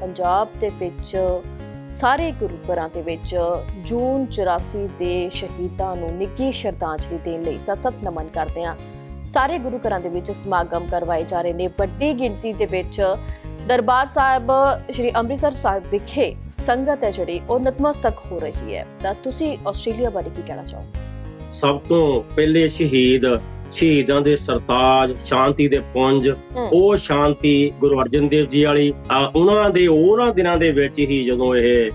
ਪੰਜਾਬ ਦੇ ਵਿੱਚ ਸਾਰੇ ਗੁਰੂ ਘਰਾਂ ਦੇ ਵਿੱਚ ਜੂਨ 84 ਦੇ ਸ਼ਹੀਦਾਂ ਨੂੰ ਨਿੱਘੀ ਸ਼ਰਧਾਂਜਲੀ ਦੇਣ ਲਈ ਸਤਿ ਨਮਨ ਕਰਦੇ ਹਾਂ। ਸਾਰੇ ਗੁਰੂ ਘਰਾਂ ਦੇ ਵਿੱਚ ਸਮਾਗਮ ਕਰਵਾਏ ਜਾ ਰਹੇ ਨੇ। ਵੱਡੀ ਗਿਣਤੀ ਦੇ ਵਿੱਚ ਦਰਬਾਰ ਸਾਹਿਬ, ਸ਼੍ਰੀ ਅੰਮ੍ਰਿਤਸਰ ਸਾਹਿਬ ਵਿਖੇ ਸੰਗਤ ਹੈ ਜਿਹੜੀ, ਉਹ ਨਤਮਸਤਕ ਹੋ ਰਹੀ ਹੈ। ਤਾਂ ਤੁਸੀਂ ਆਸਟ੍ਰੇਲੀਆ ਬਾਰੇ ਕੀ ਕਹਿਣਾ ਚਾਹੋ ਸਭ ਤੋਂ ਪਹਿਲੇ ਸ਼ਹੀਦ ਸ਼ਹੀਦਾਂ ਦੇ ਸਰਤਾਜ ਸ਼ਾਂਤੀ ਦੇ ਪੁੰਜ ਉਹ ਸ਼ਾਂਤੀ ਗੁਰੂ ਅਰਜਨ ਦੇਵ ਜੀ ਵਾਲੀ ਉਹਨਾਂ ਦੇ ਉਹਨਾਂ ਦਿਨਾਂ ਦੇ ਵਿੱਚ ਹੀ ਜਦੋਂ ਇਹ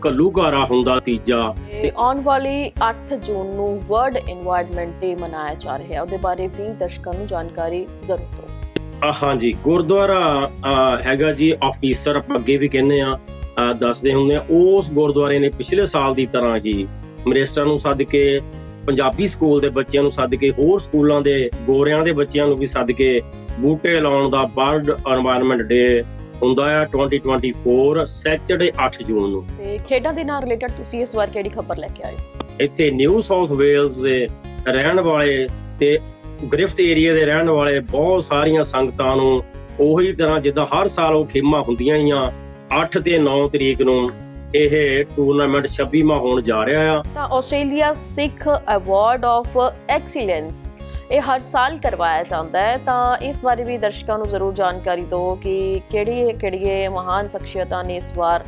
ਕੱਲੂਗਾਰਾ ਹੁੰਦਾ ਤੀਜਾ। ਤੇ ਆਉਣ ਵਾਲੀ 8 ਜੂਨ ਨੂੰ ਵਰਲਡ এনवायरमेंट ਡੇ ਮਨਾਇਆ ਜਾ ਰਿਹਾ ਉਹਦੇ ਬਾਰੇ ਵੀ ਦਰਸ਼ਕਾਂ ਨੂੰ ਜਾਣਕਾਰੀ ਜ਼ਰੂਰ ਦਿਓ। ਹਾਂਜੀ ਗੁਰਦੁਆਰਾ ਹੈਗਾ ਜੀ ਆਫੀਸਰ ਆਪਾਂ ਅੱਗੇ ਵੀ ਕਹਿੰਦੇ ਆ ਦੱਸਦੇ ਹੁੰਦੇ ਆ ਉਸ ਗੁਰਦੁਆਰੇ ਨੇ ਪਿਛਲੇ ਸਾਲ ਦੀ ਤਰ੍ਹਾਂ ਹੀ ਮਰੇਸਟਾਂ ਨੂੰ ਸੱਦ ਕੇ ਪੰਜਾਬੀ ਸਕੂਲ ਦੇ ਬੱਚਿਆਂ ਨੂੰ ਸੱਦ ਕੇ ਹੋਰ ਸਕੂਲਾਂ ਦੇ ਗੋਰਿਆਂ ਦੇ ਬੱਚਿਆਂ ਨੂੰ ਵੀ ਸੱਦ ਕੇ ਬੂਟੇ ਲਾਉਣ ਦਾ ਵਰਲਡ এনवायरमेंट ਡੇ ਹੁੰਦਾ ਹੈ 2024 ਸੈਚਰਡੇ 8 ਜੂਨ ਨੂੰ। ਤੇ ਖੇਡਾਂ ਦੇ ਨਾਲ ਰਿਲੇਟਡ ਤੁਸੀਂ ਇਸ ਵਾਰ ਕਿਹੜੀ ਖਬਰ ਲੈ ਕੇ ਆਏ ਇੱਥੇ ਨਿਊ ਸਾਊਥ ਵੇਲਜ਼ ਦੇ ਰਹਿਣ ਵਾਲੇ ਤੇ ਗ੍ਰਿਫਤ ਏਰੀਆ ਦੇ ਰਹਿਣ ਵਾਲੇ ਬਹੁਤ ਸਾਰੀਆਂ ਸੰਗਤਾਂ ਨੂੰ ਉਹੀ ਤਰ੍ਹਾਂ ਜਿੱਦਾਂ ਹਰ ਸਾਲ ਉਹ ਖੇਮਾਂ ਹੁੰਦੀਆਂ ਹੀਆਂ 8 ਤੇ 9 ਤਰੀਕ ਨੂੰ ਇਹ ਟੂਰਨਾਮੈਂਟ 26ਵਾਂ ਹੋਣ ਜਾ ਰਿਹਾ ਆ। ਤਾਂ Australia Sikh award of excellence ਇਹ ਹਰ ਸਾਲ ਕਰਵਾਇਆ ਜਾਂਦਾ ਹੈ। ਤਾਂ ਇਸ ਬਾਰੇ ਵੀ ਦਰਸ਼ਕਾਂ ਨੂੰ ਜ਼ਰੂਰ ਜਾਣਕਾਰੀ ਦਿਓ ਕਿ ਕਿਹੜੀ ਕਿਹੜੀਆਂ ਮਹਾਨ ਸ਼ਖਸੀਅਤਾਂ ਨੇ ਇਸ ਵਾਰ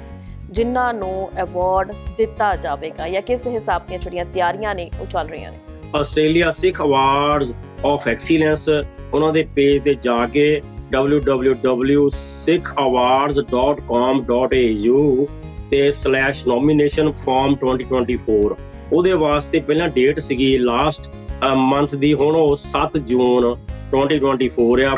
ਜਿਨ੍ਹਾਂ ਨੂੰ ਅਵਾਰਡ ਦਿੱਤਾ ਜਾਵੇਗਾ ਜਾਂ ਕਿਸ ਹਿਸਾਬ ਦੀਆਂ ਜਿਹੜੀਆਂ ਤਿਆਰੀਆਂ ਨੇ ਉਹ ਚੱਲ ਰਹੀਆਂ ਨੇ। Australia Sikh awards of excellence ਉਹਨਾਂ ਦੇ ਪੇਜ ਤੇ ਜਾ ਕੇ www.sikhawards.com.au ਤੇ ਸਲੈਸ਼ ਨੋਮੀਨੇਸ਼ਨ ਫਾਰਮ 2024 ਉਹਦੇ ਵਾਸਤੇ ਪਹਿਲਾਂ ਡੇਟ ਸੀਗੀ ਲਾਸਟ ਮੰਥ ਦੀ, ਹੁਣ ਉਹ 7 ਜੂਨ 2024 ਆ।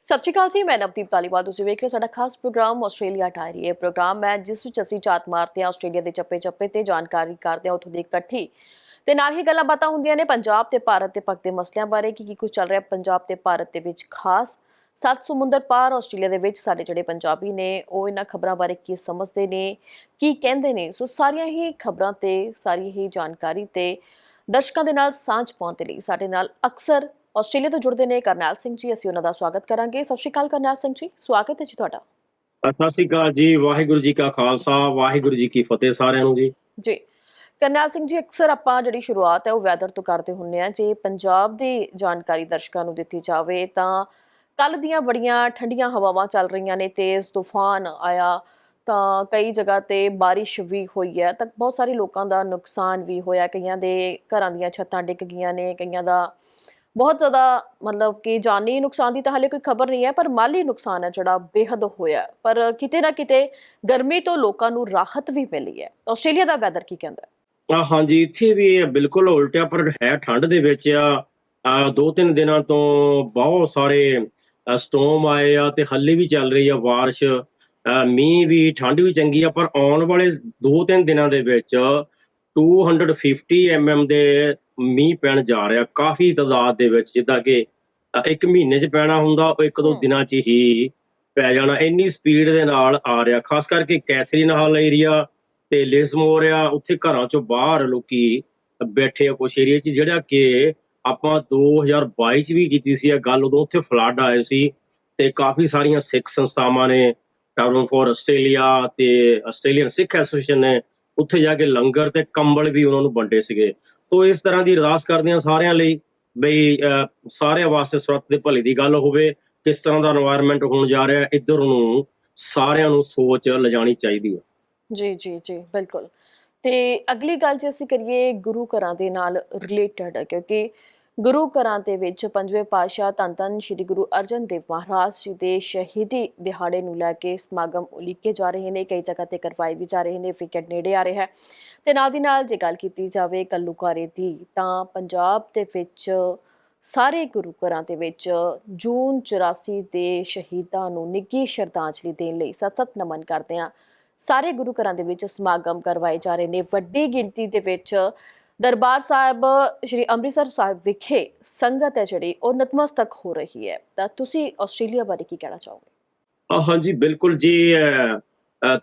ਸਤਿ ਸ਼੍ਰੀ ਅਕਾਲ ਜੀ, ਮੈਂ ਨਵਦੀਪ ਤਾਲੀਵਾਲ ਤੁਸੀਂ ਵੇਖ ਰਹੇ ਸਾਡਾ ਖਾਸ ਪ੍ਰੋਗਰਾਮ ਆਸਟ੍ਰੇਲੀਆ ਡਾਇਰੀ ਇਹ ਪ੍ਰੋਗਰਾਮ। ਹੈ ਜਿਸ ਵਿੱਚ ਅਸੀਂ ਝਾਤ ਮਾਰਦੇ ਹਾਂ ਆਸਟ੍ਰੇਲੀਆ ਦੇ ਚੱਪੇ-ਚੱਪੇ ਤੇ ਜਾਣਕਾਰੀ ਕਰਦੇ ਹਾਂ ਉੱਥੋਂ ਦੀ ਇਕੱਠੀ। ਤੇ ਨਾਲ ਹੀ ਗੱਲਾਂ ਬਾਤਾਂ ਹੁੰਦੀਆਂ ਨੇ ਪੰਜਾਬ ਤੇ ਭਾਰਤ ਦੇ ਪੱਕ ਦੇ ਮਸਲਿਆਂ ਬਾਰੇ ਕਿ ਕੀ ਕੁਝ ਚੱਲ ਰਿਹਾ ਪੰਜਾਬ ਤੇ ਭਾਰਤ ਦੇ ਵਿੱਚ ਖਾਸ। ਸੱਤ ਸਮੁੰਦਰ ਪਾਰ ਆਸਟ੍ਰੇਲੀਆ ਦੇ ਵਿੱਚ ਸਾਡੇ ਜਿਹੜੇ ਪੰਜਾਬੀ ਨੇ ਉਹ ਇਹਨਾਂ ਖਬਰਾਂ ਬਾਰੇ ਕੀ ਸਮਝਦੇ ਨੇ ਕੀ ਕਹਿੰਦੇ ਨੇ? ਸੋ ਸਾਰੀਆਂ ਹੀ ਖਬਰਾਂ ਤੇ ਸਾਰੀ ਹੀ ਜਾਣਕਾਰੀ ਤੇ ਦਰਸ਼ਕਾਂ ਦੇ ਨਾਲ ਸਾਂਝ ਪਾਉਣ ਦੇ ਲਈ ਸਾਡੇ ਨਾਲ ਅਕਸਰ ਆਸਟ੍ਰੇਲੀਆ ਤੋਂ ਜੁੜਦੇ ਨੇ ਕਰਨੈਲ ਸਿੰਘ ਜੀ ਅਸੀਂ ਉਹਨਾਂ ਦਾ ਸਵਾਗਤ ਕਰਾਂਗੇ। ਸਤਿ ਸ਼੍ਰੀ ਅਕਾਲ ਕਰਨੈਲ ਸਿੰਘ ਜੀ ਸਵਾਗਤ ਹੈ ਜੀ ਤੁਹਾਡਾ। ਸਤਿ ਸ਼੍ਰੀ ਅਕਾਲ ਜੀ ਵਾਹਿਗੁਰੂ ਜੀ ਕਾ ਖਾਲਸਾ ਵਾਹਿਗੁਰੂ ਜੀ ਕੀ ਫਤਿਹ ਸਾਰਿਆਂ ਨੂੰ ਜੀ। ਜੀ ਕਰਨੈਲ ਸਿੰਘ ਜੀ ਅਕਸਰ ਆਪਾਂ ਜਿਹੜੀ ਸ਼ੁਰੂਆਤ ਹੈ ਉਹ ਵੈਦਰ ਤੋਂ ਕਰਦੇ ਹੁੰਨੇ ਆ ਜੇ ਪੰਜਾਬ ਦੀ ਜਾਣਕਾਰੀ ਦਰਸ਼ਕਾਂ ਨੂੰ ਦਿੱਤੀ ਜਾਵੇ ਤਾਂ ਕੱਲ ਦੀਆਂ ਬੜੀਆਂ ਠੰਡੀਆਂ ਹਵਾਵਾਂ ਚੱਲ ਰਹੀਆਂ ਨੇ ਤੇਜ਼ ਤੂਫਾਨ ਆਇਆ ਤਾਂ ਕਈ ਜਗ੍ਹਾ ਤੇ ਬਾਰਿਸ਼ ਵੀ ਹੋਈ ਹੈ ਤਾਂ ਬਹੁਤ ਸਾਰੇ ਲੋਕਾਂ ਦਾ ਨੁਕਸਾਨ ਵੀ ਹੋਇਆ ਕਈਆਂ ਦੇ ਘਰਾਂ ਦੀਆਂ ਛੱਤਾਂ ਡਿੱਗ ਗਈਆਂ ਨੇ ਕਈਆਂ ਦਾ ਬਹੁਤ ਜ਼ਿਆਦਾ ਮਤਲਬ ਕਿ ਜਾਨੀ ਨੁਕਸਾਨ ਦੀ ਤਾਂ ਹਾਲੇ ਕੋਈ ਖਬਰ ਨਹੀਂ ਹੈ ਪਰ ਮਾਲੀ ਨੁਕਸਾਨ ਹੈ ਜਿਹੜਾ ਬੇਹੱਦ ਹੋਇਆ ਪਰ ਕਿਤੇ ਨਾ ਕਿਤੇ ਗਰਮੀ ਤੋਂ ਲੋਕਾਂ ਨੂੰ ਰਾਹਤ ਵੀ ਮਿਲੀ ਹੈ। ਆਸਟ੍ਰੇਲੀਆ ਦਾ ਵੈਦਰ ਕੀ ਕਹਿੰਦਾ ਹੈ? ਹਾਂਜੀ ਇੱਥੇ ਵੀ ਇਹ ਬਿਲਕੁਲ ਉਲਟਿਆ ਪਰ ਹੈ ਠੰਡ ਦੇ ਵਿੱਚ ਆ, ਦੋ ਤਿੰਨ ਦਿਨਾਂ ਤੋਂ ਬਹੁਤ ਸਾਰੇ ਸਟੋਮ ਆਏ ਆ ਤੇ ਹੱਲੇ ਵੀ ਚੱਲ ਰਹੀ ਆ ਬਾਰਿਸ਼। ਮੀਂਹ ਵੀ ਠੰਡ ਵੀ ਚੰਗੀ ਆ ਪਰ ਆਉਣ ਵਾਲੇ ਦੋ ਤਿੰਨ ਦਿਨਾਂ ਦੇ ਵਿੱਚ 250 mm ਦੇ ਮੀਂਹ ਪੈਣ ਜਾ ਰਿਹਾ। ਕਾਫੀ ਤਾਦਾਦ ਦੇ ਵਿੱਚ ਜਿੱਦਾਂ ਕਿ ਇੱਕ ਮਹੀਨੇ 'ਚ ਪੈਣਾ ਹੁੰਦਾ ਉਹ ਇੱਕ ਦੋ। ਦਿਨਾਂ 'ਚ ਹੀ ਪੈ ਜਾਣਾ। ਇੰਨੀ ਸਪੀਡ ਦੇ ਨਾਲ ਆ ਰਿਹਾ। ਖਾਸ ਕਰਕੇ ਕੈਥਰੀਨ ਹਾਲ ਏਰੀਆ ਤੇ ਲਿਸਮੋਰ ਆ ਉੱਥੇ ਘਰਾਂ ਚੋਂ ਬਾਹਰ ਲੋਕੀ ਬੈਠੇ ਆ ਕੁਛ ਏਰੀਆ 'ਚ ਜਿਹੜਾ ਕਿ ਆਪਾਂ 2022 ਚ ਵੀ ਕੀਤੀ ਸੀ ਇਹ ਗੱਲ, ਉਦੋਂ ਉੱਥੇ ਫਲੱਡ ਆਏ ਸੀ ਤੇ ਕਾਫੀ ਸਾਰੀਆਂ ਸਿੱਖ ਸੰਸਥਾਵਾਂ ਨੇ ਟਰਨ ਫੋਰ ਆਸਟ੍ਰੇਲੀਆ ਤੇ ਆਸਟ੍ਰੇਲੀਅਨ ਸਿੱਖ ਐਸੋਸੀਏਸ਼ਨ ਨੇ, ਉੱਥੇ ਜਾ ਕੇ ਲੰਗਰ ਤੇ ਕੰਬਲ ਵੀ ਉਹਨਾਂ ਨੂੰ ਵੰਡੇ ਸੀਗੇ। ਸੋ ਇਸ ਤਰ੍ਹਾਂ ਦੀ ਅਰਦਾਸ ਕਰਦੇ ਆ ਸਾਰਿਆਂ ਲਈ ਬਈ ਸਾਰਿਆਂ ਵਾਸਤੇ ਸਰਤ ਦੇ ਭਲੇ ਦੀ ਗੱਲ ਹੋਵੇ, ਕਿਸ ਤਰ੍ਹਾਂ ਦਾ এনवायरमेंट ਹੋਣ ਜਾ ਰਿਹਾ, ਇੱਧਰ ਨੂੰ ਸਾਰਿਆਂ ਨੂੰ ਸੋਚ ਲਿਜਾਣੀ ਚਾਹੀਦੀ ਹੈ। ਜੀ ਜੀ ਜੀ, ਬਿਲਕੁਲ। ਤੇ ਅਗਲੀ ਗੱਲ ਜੇ ਅਸੀਂ ਕਰੀਏ ਗੁਰੂ ਘਰਾਂ ਦੇ ਨਾਲ ਰਿਲੇਟਡ ਕਿਉਂਕਿ ਗੁਰੂ ਘਰਾਂ ਦੇ ਵਿੱਚ ਪੰਜਵੇਂ ਪਾਤਸ਼ਾਹ ਧੰਨ ਧੰਨ ਸ੍ਰੀ ਗੁਰੂ ਅਰਜਨ ਦੇਵ ਮਹਾਰਾਜ ਜੀ ਦੇ ਸ਼ਹੀਦੀ ਦਿਹਾੜੇ ਨੂੰ ਲੈ ਕੇ ਸਮਾਗਮ ਉਲੀਕੇ ਜਾ ਰਹੇ ਨੇ, ਕਈ ਜਗ੍ਹਾ ਤੇ ਕਰਵਾਏ ਵੀ ਜਾ ਰਹੇ ਨੇ, ਵਿਕਟ ਨੇੜੇ ਆ ਰਿਹਾ ਹੈ। ਤੇ ਨਾਲ ਦੀ ਨਾਲ ਜੇ ਗੱਲ ਕੀਤੀ ਜਾਵੇ ਕੱਲੂਕਾਰੇ ਦੀ, ਤਾਂ ਪੰਜਾਬ ਦੇ ਵਿੱਚ ਸਾਰੇ ਗੁਰੂ ਘਰਾਂ ਦੇ ਵਿੱਚ ਜੂਨ 84 ਦੇ ਸ਼ਹੀਦਾਂ ਨੂੰ ਨਿੱਘੀ ਸ਼ਰਧਾਂਜਲੀ ਦੇਣ ਲਈ ਸਤਿ ਨਮਨ ਕਰਦੇ ਹਾਂ। ਸਾਰੇ ਗੁਰੂ ਘਰਾਂ ਦੇ ਵਿੱਚ ਸਮਾਗਮ ਕਰਵਾਏ ਜਾ ਰਹੇ ਨੇ। ਵੱਡੀ ਗਿਣਤੀ ਦੇ ਵਿੱਚ ਦਰਬਾਰ ਸਾਹਿਬ ਸ਼੍ਰੀ ਅੰਮ੍ਰਿਤਸਰ ਸਾਹਿਬ ਵਿਖੇ ਸੰਗਤ ਹੈ ਜਿਹੜੀ ਉਹ ਨਤਮਸਤਕ ਹੋ ਰਹੀ ਹੈ। ਤਾਂ ਤੁਸੀਂ ਆਸਟ੍ਰੇਲੀਆ ਬਾਰੇ ਕੀ ਕਹਿਣਾ ਚਾਹੋਗੇ? ਹਾਂਜੀ ਬਿਲਕੁਲ ਜੀ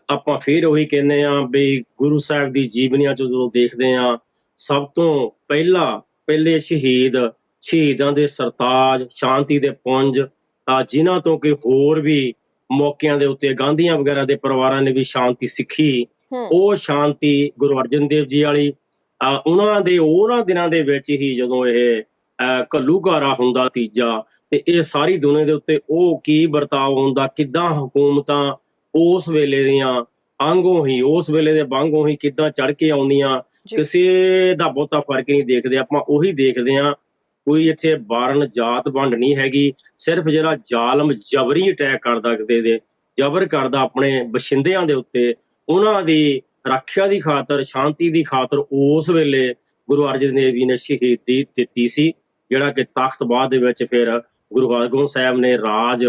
ਆਪਾਂ ਫੇਰ ਉਹੀ ਕਹਿੰਦੇ ਆ ਵੀ ਗੁਰੂ ਸਾਹਿਬ ਦੀ ਜੀਵਨੀਆਂ ਚ ਜਦੋਂ ਦੇਖਦੇ ਆ ਸਭ ਤੋਂ ਪਹਿਲਾ ਪਹਿਲੇ ਸ਼ਹੀਦ ਸ਼ਹੀਦਾਂ ਦੇ ਸਰਤਾਜ ਸ਼ਾਂਤੀ ਦੇ ਪੁੰਜ ਆ ਜਿਨ੍ਹਾਂ ਤੋਂ ਕਿ ਹੋਰ ਵੀ ਮੌਕਿਆਂ ਦੇ ਉੱਤੇ ਗਾਂਧੀਆਂ ਵਗੈਰਾ ਦੇ ਪਰਿਵਾਰਾਂ ਨੇ ਵੀ ਸ਼ਾਂਤੀ ਸਿੱਖੀ ਉਹ ਸ਼ਾਂਤੀ ਗੁਰੂ ਅਰਜਨ ਦੇਵ ਜੀ ਵਾਲੀ ਉਹਨਾਂ ਦੇ ਉਹਨਾਂ ਦਿਨਾਂ ਦੇ ਵਿੱਚ ਹੀ ਜਦੋਂ ਇਹ ਘੱਲੂਘਾਰਾ ਹੁੰਦਾ ਤੀਜਾ ਤੇ ਇਹ ਸਾਰੀ ਦੁਨੀਆ ਦੇ ਉੱਤੇ ਉਹ ਕੀ ਵਰਤਾਓ ਹੁੰਦਾ ਕਿੱਦਾਂ ਹਕੂਮਤਾਂ ਉਸ ਵੇਲੇ ਦੀਆਂ ਆਂਗੋਂ ਹੀ ਉਸ ਵੇਲੇ ਦੇ ਵਾਂਗੋਂ ਹੀ ਕਿੱਦਾਂ ਚੜ ਕੇ ਆਉਂਦੀਆਂ। ਕਿਸੇ ਦਾ ਬਹੁਤਾ ਫ਼ਰਕ ਨਹੀਂ ਦੇਖਦੇ ਆਪਾਂ ਉਹੀ ਦੇਖਦੇ ਆ ਕੋਈ ਇੱਥੇ ਬਾਰਨ ਜਾਤ ਵੰਡ ਨਹੀਂ ਹੈਗੀ ਸਿਰਫ ਜਿਹੜਾ ਜ਼ਾਲਮ ਜਬਰੀ ਅਟੈਕ ਕਰਦਾ ਕਿਤੇ ਦੇ ਜ਼ਬਰ ਕਰਦਾ ਆਪਣੇ ਬਸ਼ਿੰਦਿਆਂ ਦੇ ਉੱਤੇ ਉਹਨਾਂ ਦੀ ਰੱਖਿਆ ਦੀ ਖਾਤਰ ਸ਼ਾਂਤੀ ਦੀ ਖਾਤਰ ਉਸ ਵੇਲੇ ਗੁਰੂ ਅਰਜਨ ਦੇਵ ਜੀ ਨੇ ਸ਼ਹੀਦੀ ਦਿੱਤੀ ਸੀ ਜਿਹੜਾ ਕਿ ਤਖਤ ਬਾਅਦ ਦੇ ਵਿੱਚ ਫਿਰ ਗੁਰੂ ਹਰਗੋਬਿੰਦ ਸਾਹਿਬ ਨੇ ਰਾਜ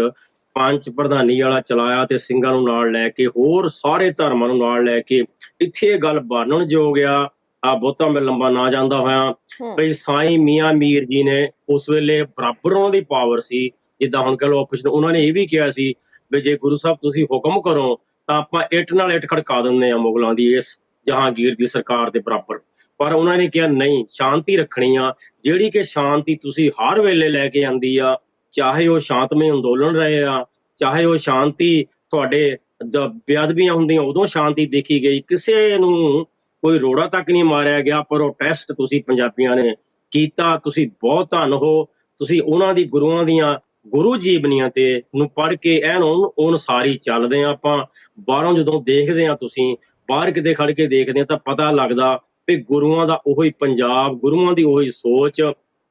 ਪੰਜ ਪ੍ਰਧਾਨੀ ਵਾਲਾ ਚਲਾਇਆ ਤੇ ਸਿੰਘਾਂ ਨੂੰ ਨਾਲ ਲੈ ਕੇ ਹੋਰ ਸਾਰੇ ਧਰਮਾਂ ਨੂੰ ਨਾਲ ਲੈ ਕੇ ਇੱਥੇ ਇਹ ਗੱਲ ਬਾਨਣ ਯੋਗ ਆ। ਆ ਬਹੁਤਾ ਮੈਂ ਲੰਬਾ ਨਾ ਜਾਂਦਾ ਹੋਇਆ। ਭਈ ਸਾਈਂ ਮੀਆਂ ਮੀਰ ਜੀ ਨੇ ਉਸ ਵੇਲੇ ਬਰਾਬਰ ਉਹਨਾਂ ਦੀ ਪਾਵਰ ਸੀ। ਜਿੱਦਾਂ ਹੁਣ ਕਹ ਲਓ ਆਪਸ਼ਨ ਉਹਨਾਂ ਨੇ ਇਹ ਵੀ ਕਿਹਾ ਸੀ ਵੀ ਜੇ ਗੁਰੂ ਸਾਹਿਬ ਤੁਸੀਂ ਹੁਕਮ ਕਰੋ ਤਾਂ ਆਪਾਂ ਇੱਟ ਨਾਲ ਇੱਟ ਖੜਕਾ ਦਿੰਦੇ ਆ ਮੁਗਲਾਂ ਦੀ ਇਸ ਜਹਾਂਗੀਰ ਦੀ ਸਰਕਾਰ ਦੇ ਬਰਾਬਰ। ਪਰ ਉਹਨਾਂ ਨੇ ਕਿਹਾ, ਨਹੀਂ, ਸ਼ਾਂਤੀ ਰੱਖਣੀ ਆ। ਜਿਹੜੀ ਕਿ ਸ਼ਾਂਤੀ ਤੁਸੀਂ ਹਰ ਵੇਲੇ ਲੈ ਕੇ ਆਂਦੀ ਆ, ਚਾਹੇ ਉਹ ਸ਼ਾਂਤਮਈ ਅੰਦੋਲਨ ਰਹੇ ਆ, ਚਾਹੇ ਉਹ ਸ਼ਾਂਤੀ ਤੁਹਾਡੇ ਬੇਅਦਬੀਆਂ ਹੁੰਦੀਆਂ, ਉਦੋਂ ਸ਼ਾਂਤੀ ਦੇਖੀ ਗਈ। ਕਿਸੇ ਨੂੰ ਕੋਈ ਰੋੜਾ ਤੱਕ ਨਹੀਂ ਮਾਰਿਆ ਗਿਆ, ਪਰ ਉਹ ਟੈਸਟ ਤੁਸੀਂ ਪੰਜਾਬੀਆਂ ਨੇ ਕੀਤਾ। ਤੁਸੀਂ ਬਹੁਤ ਧੰਨ ਹੋ। ਤੁਸੀਂ ਉਹਨਾਂ ਦੀ ਗੁਰੂਆਂ ਦੀਆਂ ਗੁਰੂ ਜੀਵਨੀਆਂ ਤੇ ਨੂੰ ਪੜ੍ਹ ਕੇ ਐਨ ਉਹ ਅਨੁਸਾਰੀ ਚੱਲਦੇ ਆ ਆਪਾਂ। ਬਾਹਰੋਂ ਜਦੋਂ ਦੇਖਦੇ ਆ ਤੁਸੀਂ, ਬਾਹਰ ਕਿਤੇ ਖੜ ਕੇ ਦੇਖਦੇ ਆ ਤਾਂ ਪਤਾ ਲੱਗਦਾ ਵੀ ਗੁਰੂਆਂ ਦਾ ਉਹੀ ਪੰਜਾਬ, ਗੁਰੂਆਂ ਦੀ ਉਹੀ ਸੋਚ,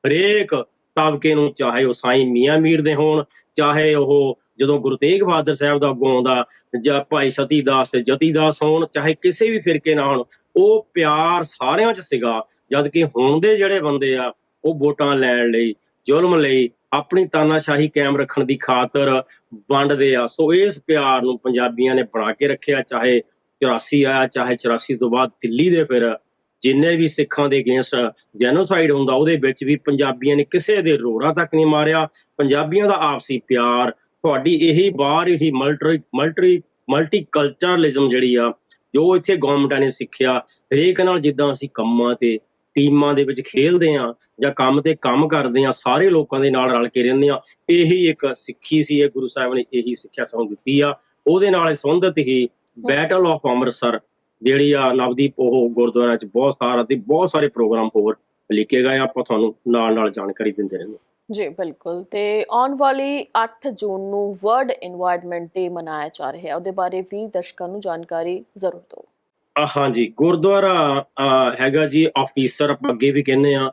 ਹਰੇਕ ਤਬਕੇ ਨੂੰ ਚਾਹੇ ਉਹ ਸਾਈਂ ਮੀਆਂ ਮੀਰ ਦੇ ਹੋਣ, ਚਾਹੇ ਉਹ ਜਦੋਂ ਗੁਰੂ ਤੇਗ ਬਹਾਦਰ ਸਾਹਿਬ ਦਾ ਅੱਗੋਂ ਆਉਂਦਾ, ਜਾਂ ਭਾਈ ਸਤੀ ਦਾਸ ਤੇ ਜਤੀ ਦਾਸ ਹੋਣ, ਚਾਹੇ ਕਿਸੇ ਵੀ ਫਿਰਕੇ ਨਾਲ ਉਹ ਪਿਆਰ ਸਾਰਿਆਂ 'ਚ ਸੀਗਾ। ਜਦ ਕਿ ਹੁਣ ਦੇ ਜਿਹੜੇ ਬੰਦੇ ਆ, ਉਹ ਵੋਟਾਂ ਲੈਣ ਲਈ, ਜ਼ੁਲਮ ਲਈ ਆਪਣੀ ਤਾਨਾਸ਼ਾਹੀ ਕਾਇਮ ਰੱਖਣ ਦੀ ਖਾਤਰ ਵੰਡਦੇ ਆ। ਸੋ ਇਸ ਪਿਆਰ ਨੂੰ ਪੰਜਾਬੀਆਂ ਨੇ ਬਣਾ ਕੇ ਰੱਖਿਆ, ਚਾਹੇ 84 ਆਇਆ, ਚਾਹੇ 84 ਤੋਂ ਬਾਅਦ ਦਿੱਲੀ ਦੇ ਫਿਰ ਜਿੰਨੇ ਵੀ ਸਿੱਖਾਂ ਦੇ ਅਗੇਂਸਟ ਜੈਨੋਸਾਈਡ ਹੁੰਦਾ, ਉਹਦੇ ਵਿੱਚ ਵੀ ਪੰਜਾਬੀਆਂ ਨੇ ਕਿਸੇ ਦੇ ਰੋੜਾ ਤੱਕ ਨਹੀਂ ਮਾਰਿਆ। ਪੰਜਾਬੀਆਂ ਦਾ ਆਪਸੀ ਪਿਆਰ, ਤੁਹਾਡੀ ਇਹੀ ਬਾਹਰ ਹੀ ਮਲਟਰੀ ਮਲਟਰੀ ਮਲਟੀ ਕਲਚਰਲਿਜ਼ਮ ਜਿਹੜੀ ਆ, ਜੋ ਇੱਥੇ ਗਵਰਨਮੈਂਟਾਂ ਨੇ ਸਿੱਖਿਆ, ਹਰੇਕ ਨਾਲ ਜਿੱਦਾਂ ਅਸੀਂ ਕੰਮਾਂ ਤੇ ਟੀਮਾਂ ਦੇ ਵਿੱਚ ਖੇਲਦੇ ਆ ਜਾਂ ਕੰਮ ਤੇ ਕੰਮ ਕਰਦੇ ਆ ਸਾਰੇ ਲੋਕਾਂ ਦੇ ਨਾਲ ਰਲ ਕੇ ਰਹਿੰਦੇ ਆ ਇਹੀ ਇੱਕ ਸਿੱਖੀ ਸੀ, ਇਹ ਗੁਰੂ ਸਾਹਿਬ ਨੇ ਇਹੀ ਸਿੱਖਿਆ ਸਾਨੂੰ ਦਿੱਤੀ ਆ। ਉਹਦੇ ਨਾਲ ਸੰਬੰਧਿਤ ਹੀ ਬੈਟਲ ਆਫ ਅੰਮ੍ਰਿਤਸਰ ਜਿਹੜੀ ਆ ਨਵਦੀਪ, ਉਹ ਗੁਰਦੁਆਰਾ ਚ ਬਹੁਤ ਸਾਰਾ ਤੇ ਬਹੁਤ ਸਾਰੇ ਪ੍ਰੋਗਰਾਮ ਹੋਰ ਲਿਖੇ ਗਏ ਆਪਾਂ ਤੁਹਾਨੂੰ ਨਾਲ ਨਾਲ ਜਾਣਕਾਰੀ ਦਿੰਦੇ ਰਹਿੰਦੇ ਜੀ, ਬਿਲਕੁਲ। ਤੇ ਆਉਣ ਵਾਲੀ 8 ਜੂਨ ਨੂੰ ਵਰਲਡ এনवायरमेंट ਡੇ ਮਨਾਇਆ ਜਾ ਰਿਹਾ ਹੈ, ਉਹਦੇ ਬਾਰੇ ਵੀ ਦਰਸ਼ਕਾਂ ਨੂੰ ਜਾਣਕਾਰੀ ਜ਼ਰੂਰ ਦਿਓ। ਹਾਂਜੀ, ਗੁਰਦੁਆਰਾ ਹੈਗਾ ਜੀ ਆਫੀਸਰ, ਆਪਾਂ ਅੱਗੇ ਵੀ ਕਹਿੰਦੇ ਆ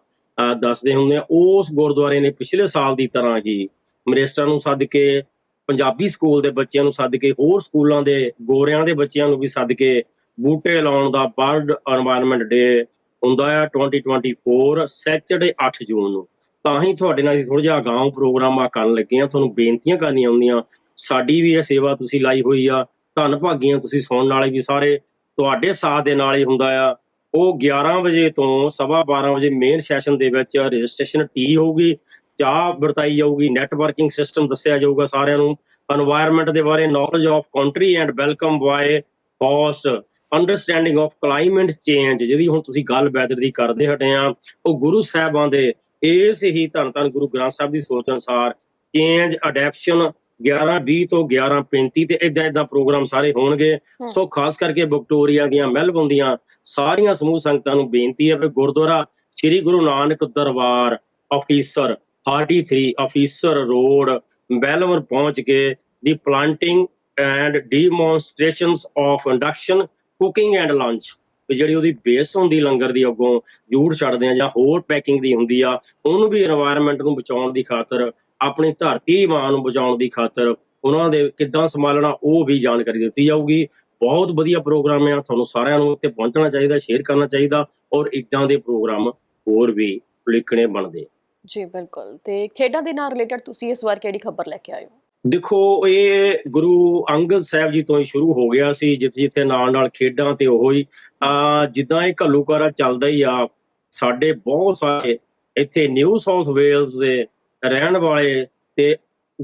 ਦੱਸਦੇ ਹੁੰਦੇ ਆ ਉਸ ਗੁਰਦੁਆਰੇ ਨੇ ਪਿਛਲੇ ਸਾਲ ਦੀ ਤਰ੍ਹਾਂ ਹੀ ਮਰੇਸਟਾਂ ਨੂੰ ਸੱਦ ਕੇ, ਪੰਜਾਬੀ ਸਕੂਲ ਦੇ ਬੱਚਿਆਂ ਨੂੰ ਸੱਦ ਕੇ, ਹੋਰ ਸਕੂਲਾਂ ਦੇ ਗੋਰਿਆਂ ਦੇ ਬੱਚਿਆਂ ਨੂੰ ਵੀ ਸੱਦ ਕੇ ਬੂਟੇ ਲਾਉਣ ਦਾ ਵਰਲਡ এনवायरमेंट ਡੇ ਹੁੰਦਾ ਆ 2024 ਸੈਚਰਡੇ 8 ਜੂਨ ਨੂੰ। ਤਾਂ ਹੀ ਤੁਹਾਡੇ ਨਾਲ ਅਸੀਂ ਥੋੜਾ ਜਿਹਾ ਅਗਾਉਂ ਪ੍ਰੋਗਰਾਮ ਆ ਕਰਨ ਲੱਗੇ ਆ ਤੁਹਾਨੂੰ ਬੇਨਤੀਆਂ ਕਰਨੀਆਂ ਆਉਂਦੀਆਂ। ਸਾਡੀ ਵੀ ਇਹ ਸੇਵਾ ਤੁਸੀਂ ਲਾਈ ਹੋਈ ਆ। ਧੰਨ ਭਾਗੀਆਂ ਤੁਸੀਂ ਸੁਣਨ ਵਾਲੇ ਵੀ ਸਾਰੇ। ਤੁਹਾਡੇ ਸਾਥ ਦੇ ਨਾਲ ਹੀ ਹੁੰਦਾ ਆ। ਉਹ 11 ਵਜੇ ਤੋਂ ਸਵਾ 12 ਵਜੇ ਮੇਨ ਸੈਸ਼ਨ ਦੇ ਵਿੱਚ ਰਜਿਸਟ੍ਰੇਸ਼ਨ ਟੀ ਹੋਊਗੀ, ਚਾਹ ਵਰਤਾਈ ਜਾਊਗੀ ਨੈਟਵਰਕਿੰਗ ਸਿਸਟਮ ਦੱਸਿਆ ਜਾਊਗਾ ਸਾਰਿਆਂ ਨੂੰ। এনवायरमेंट ਦੇ ਬਾਰੇ knowledge of country and welcome by coast understanding of climate change ਜਿਹਦੀ ਹੁਣ ਤੁਸੀਂ ਗੱਲ ਵੈਦਰ ਦੀ ਕਰਦੇ ਹਟੇ ਆ। ਉਹ ਗੁਰੂ ਸਾਹਿਬਾਂ ਦੇ ਇਸ ਹੀ ਧੰਨ ਧੰਨ ਗੁਰੂ ਗ੍ਰੰਥ ਸਾਹਿਬ ਦੀ ਸੋਚ ਅਨਸਾਰ ਚੇਂਜ ਅਡੈਪਸ਼ਨ 11:20 ਤੋਂ 11:35 ਤੇ ਇਦਾਂ ਇਦਾਂ ਪ੍ਰੋਗਰਾਮ ਸਾਰੇ ਹੋਣਗੇ। ਸੋ ਖਾਸ ਕਰਕੇ ਵਿਕਟੋਰੀਆ ਦੀਆਂ ਮੈਲਬੌਰਨ ਦੀਆਂ ਸਾਰੀਆਂ ਸਮੂਹ ਸੰਗਤਾਂ ਨੂੰ ਬੇਨਤੀ ਹੈ ਕਿ Gurdwara Sri Guru Nanak Darbar officer 33 officer road Melbourne ਪਹੁੰਚ ਕੇ ਦੀ planting and demonstrations of induction cooking and lunch ਜਿਹੜੀ ਉਹਦੀ ਬੇਸ ਹੁੰਦੀ ਲੰਗਰ ਦੀ ਅੱਗੋਂ ਜੂੜ ਛੱਡਦੇ ਆ ਜਾਂ ਹੋਰ ਪੈਕਿੰਗ ਦੀ ਹੁੰਦੀ ਆ ਉਹਨੂੰ ਵੀ এনवायरमेंट ਨੂੰ ਬਚਾਉਣ ਦੀ ਖਾਤਰ ਆਪਣੀ ਧਰਤੀ ਮਾਂ ਨੂੰ ਬਚਾਉਣ ਦੀ ਖਾਤਰ ਉਹਨਾਂ ਦੇ ਕਿੱਦਾਂ ਸੰਭਾਲਣਾ ਉਹ ਵੀ ਜਾਣਕਾਰੀ ਦਿੱਤੀ ਜਾਊਗੀ। ਬਹੁਤ ਵਧੀਆ ਪ੍ਰੋਗਰਾਮ ਆ ਤੁਹਾਨੂੰ ਸਾਰਿਆਂ ਨੂੰ ਉੱਤੇ ਪਹੁੰਚਣਾ ਚਾਹੀਦਾ ਸ਼ੇਅਰ ਕਰਨਾ ਚਾਹੀਦਾ ਔਰ ਇਦਾਂ ਦੇ ਪ੍ਰੋਗਰਾਮ ਹੋਰ ਵੀ ਲਿਖਣੇ ਬਣਦੇ ਜੀ ਬਿਲਕੁਲ। ਤੇ ਖੇਡਾਂ ਦੇ ਨਾਲ ਰਿਲੇਟਡ ਤੁਸੀਂ ਇਸ ਵਾਰ ਕਿਹੜੀ ਖਬਰ ਲੈ ਕੇ ਆਏ ਹੋ? ਦੇਖੋ ਇਹ ਗੁਰੂ ਅੰਗਦ ਸਾਹਿਬ ਜੀ ਤੋਂ ਹੀ ਸ਼ੁਰੂ ਹੋ ਗਿਆ ਸੀ ਜਿੱਥੇ ਜਿੱਥੇ ਨਾਲ ਨਾਲ ਖੇਡਾਂ ਤੇ ਉਹ ਹੀ। ਆ ਜਿੱਦਾਂ ਇਹ ਘੱਲੂਕਾਰਾ ਚੱਲਦਾ ਹੀ ਆ ਸਾਡੇ ਬਹੁਤ ਸਾਰੇ ਇੱਥੇ ਨਿਊ ਸਾਊਥ ਵੇਲਜ਼ ਦੇ ਰਹਿਣ ਵਾਲੇ ਤੇ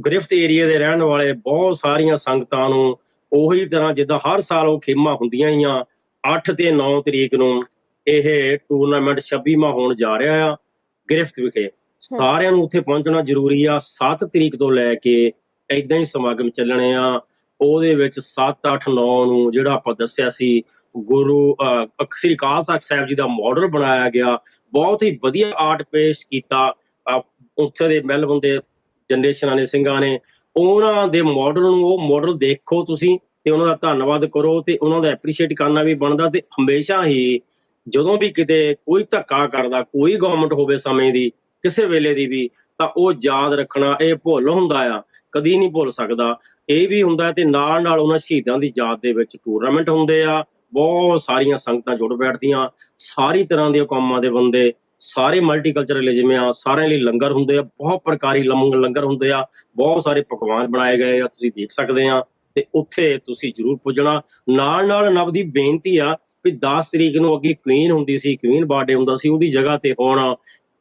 ਗ੍ਰਿਫਤ ਏਰੀਆ ਦੇ ਰਹਿਣ ਵਾਲੇ ਬਹੁਤ ਸਾਰੀਆਂ ਸੰਗਤਾਂ ਨੂੰ ਉਹੀ ਤਰ੍ਹਾਂ ਜਿੱਦਾਂ ਹਰ ਸਾਲ ਉਹ ਖੇਮਾਂ ਹੁੰਦੀਆਂ ਹੀ ਆ 8 ਤੇ 9 ਤਰੀਕ ਨੂੰ ਇਹ ਟੂਰਨਾਮੈਂਟ 26ਵਾਂ ਹੋਣ ਜਾ ਰਿਹਾ ਆ ਗ੍ਰਿਫਤ ਵਿਖੇ। ਸਾਰਿਆਂ ਨੂੰ ਉੱਥੇ ਪਹੁੰਚਣਾ ਜ਼ਰੂਰੀ ਆ 7 ਤਰੀਕ ਤੋਂ ਲੈ ਕੇ ਏਦਾਂ ਹੀ ਸਮਾਗਮ ਚੱਲਣੇ ਆ। ਉਹਦੇ ਵਿੱਚ 7 8 9 ਨੂੰ ਜਿਹੜਾ ਆਪਾਂ ਦੱਸਿਆ ਸੀ ਗੁਰੂ ਅਹ, ਸ੍ਰੀ ਅਕਾਲ ਤਖਤ ਸਾਹਿਬ ਜੀ ਦਾ ਮਾਡਲ ਬਣਾਇਆ ਗਿਆ। ਬਹੁਤ ਹੀ ਵਧੀਆ ਆਰਟ ਪੇਸ਼ ਕੀਤਾ। ਉੱਥੇ ਦੇ ਮੈਲਬਨ ਦੇ ਜਨਰੇਸ਼ਨਾਂ ਨੇ ਸਿੰਘਾਂ ਨੇ, ਉਹਨਾਂ ਦੇ ਮਾਡਲ ਨੂੰ ਉਹ ਮਾਡਲ ਦੇਖੋ ਤੁਸੀਂ ਤੇ ਉਹਨਾਂ ਦਾ ਧੰਨਵਾਦ ਕਰੋ ਤੇ ਉਹਨਾਂ ਦਾ ਐਪਰੀਸ਼ੀਏਟ ਕਰਨਾ ਵੀ ਬਣਦਾ ਤੇ ਹਮੇਸ਼ਾ ਹੀ ਜਦੋਂ ਵੀ ਕਿਤੇ ਕੋਈ ਧੱਕਾ ਕਰਦਾ, ਕੋਈ ਗਵਰਨਮੈਂਟ ਹੋਵੇ ਸਮੇਂ ਦੀ, ਕਿਸੇ ਵੇਲੇ ਦੀ ਵੀ, ਤਾਂ ਉਹ ਯਾਦ ਰੱਖਣਾ ਇਹ ਭੁੱਲ ਹੁੰਦਾ ਆ, ਕਦੀ ਨਹੀਂ ਭੁੱਲ ਸਕਦਾ। ਇਹ ਵੀ ਹੁੰਦਾ ਤੇ ਨਾਲ ਨਾਲ ਉਹਨਾਂ ਸ਼ਹੀਦਾਂ ਦੀ ਯਾਦ ਦੇ ਵਿੱਚ ਟੂਰਨਾਮੈਂਟ ਹੁੰਦੇ ਆ, ਬਹੁਤ ਸਾਰੀਆਂ ਸੰਗਤਾਂ ਜੁੜ ਬੈਠਦੀਆਂ, ਸਾਰੀ ਤਰ੍ਹਾਂ ਦੀਆਂ ਕੌਮਾਂ ਦੇ ਬੰਦੇ ਸਾਰੇ ਮਲਟੀਕਲਚਰਲਿਜ਼ਮ ਆ ਸਾਰਿਆਂ ਲਈ ਲੰਗਰ ਹੁੰਦੇ ਆ ਬਹੁਤ ਪ੍ਰਕਾਰੀ ਲੰਗ- ਲੰਗਰ ਹੁੰਦੇ ਆ ਬਹੁਤ ਸਾਰੇ ਪਕਵਾਨ ਬਣਾਏ ਗਏ ਆ ਤੁਸੀਂ ਦੇਖ ਸਕਦੇ ਆ ਤੇ ਉੱਥੇ ਤੁਸੀਂ ਜ਼ਰੂਰ ਪੁੱਜਣਾ। ਨਾਲ ਨਾਲ ਨਵ ਦੀ ਬੇਨਤੀ ਆ ਵੀ 10 ਤਰੀਕ ਨੂੰ ਅੱਗੇ ਕੁਈਨ ਹੁੰਦੀ ਸੀ ਕੁਈਨ ਬਰਥਡੇ ਹੁੰਦਾ ਸੀ ਉਹਦੀ ਜਗ੍ਹਾ ਤੇ ਹੁਣ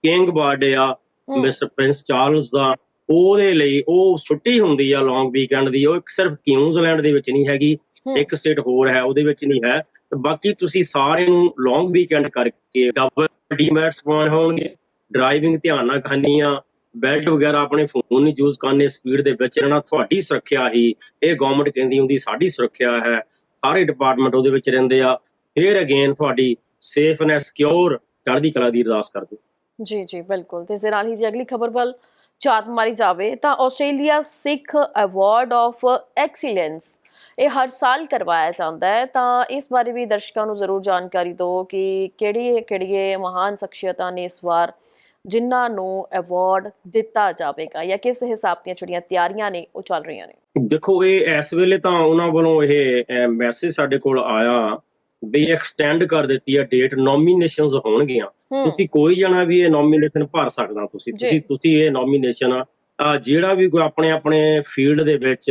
ਕਿੰਗ ਬਰਥਡੇ ਆ ਮਿਸਟਰ ਪ੍ਰਿੰਸ ਚਾਰਲਸ ਦਾ ਉਹਦੇ ਲਈ ਉਹ ਛੁੱਟੀ ਹੁੰਦੀ ਆ ਲੌਂਗ ਵੀਕਐਂਡ ਦੀ ਉਹ ਇੱਕ ਸਿਰਫ ਕਿਊਜ਼ਲੈਂਡ ਦੇ ਵਿੱਚ ਨਹੀਂ ਹੈਗੀ। ਇੱਕ ਸਟੇਟ ਹੋਰ ਹੈ ਉਹਦੇ ਵਿੱਚ ਨਹੀਂ ਹੈ। ਬਾਕੀ ਤੁਸੀਂ ਸਾਰੇ ਨੂੰ ਲੌਂਗ ਵੀਕਐਂਡ ਕਰਕੇ ਡਬਲ ਡੀਮੈਟਸ ਪਾਉਣ ਹੋਣਗੇ ਡਰਾਈਵਿੰਗ ਧਿਆਨ ਨਾਲ ਕਰਨੀ ਆ ਬੈਲਟ ਵਗੈਰਾ ਆਪਣੇ ਫੋਨ ਨਹੀਂ ਯੂਜ਼ ਕਰਨੇ ਸਪੀਡ ਦੇ ਵਿੱਚ ਰਹਿਣਾ, ਤੁਹਾਡੀ ਸੁਰੱਖਿਆ ਹੀ, ਇਹ ਗਵਰਨਮੈਂਟ ਕਹਿੰਦੀ ਹੁੰਦੀ ਸਾਡੀ ਸੁਰੱਖਿਆ ਹੈ, ਸਾਰੇ ਡਿਪਾਰਟਮੈਂਟ ਉਹਦੇ ਵਿੱਚ ਰਹਿੰਦੇ ਆ, ਫੇਰ ਅਗੇਨ ਤੁਹਾਡੀ ਸੇਫ ਐਂਡ ਸਿਕਿਉਰ ਚੜ੍ਹਦੀ ਕਲਾ ਦੀ ਅਰਦਾਸ ਕਰਦੇ ਜੀ ਜੀ, ਬਿਲਕੁਲ, ਤੇ ਇਸ ਹੀ ਜੇ ਅਗਲੀ ਖਬਰ ਵੱਲ ਝਾਤ ਮਾਰੀ ਜਾਵੇ, ਤਾਂ Australia Sikh award of excellence ਇਹ ਹਰ ਸਾਲ ਕਰਵਾਇਆ ਜਾਂਦਾ ਹੈ। ਤਾਂ ਇਸ ਬਾਰੇ ਵੀ ਦਰਸ਼ਕਾਂ ਨੂੰ ਜ਼ਰੂਰ ਜਾਣਕਾਰੀ ਦਿਓ ਕਿ ਕਿਹੜੀ ਕਿਹੜੀਆਂ ਮਹਾਨ ਸ਼ਖਸੀਅਤਾਂ ਨੇ ਇਸ ਵਾਰ ਜਿਨ੍ਹਾਂ ਨੂੰ ਅਵਾਰਡ ਦਿੱਤਾ ਜਾਵੇਗਾ ਜਾਂ ਕਿਸ ਹਿਸਾਬ ਦੀਆਂ ਜਿਹੜੀਆਂ ਤਿਆਰੀਆਂ ਨੇ ਉਹ ਚੱਲ ਰਹੀਆਂ ਨੇ? ਦੇਖੋ ਇਹ ਇਸ ਵੇਲੇ ਤਾਂ ਉਹਨਾਂ ਵੱਲੋਂ ਇਹ ਮੈਸੇਜ ਸਾਡੇ ਕੋਲ ਆਇਆ ਵੀ ਐਕਸਟੈਂਡ ਕਰ ਦਿੱਤੀ ਹੈ ਡੇਟ ਨੋਮੀਨੇਸ਼ਨਸ ਹੋਣਗੀਆਂ। ਤੁਸੀਂ ਕੋਈ ਜਣਾ ਵੀ ਇਹ ਨੋਮੀਨੇਸ਼ਨ ਭਰ ਸਕਦਾ ਤੁਸੀਂ। ਤੁਸੀਂ ਤੁਸੀਂ ਇਹ ਨੋਮੀਨੇਸ਼ਨ ਜਿਹੜਾ ਵੀ ਕੋਈ ਆਪਣੇ ਆਪਣੇ ਫੀਲਡ ਦੇ ਵਿੱਚ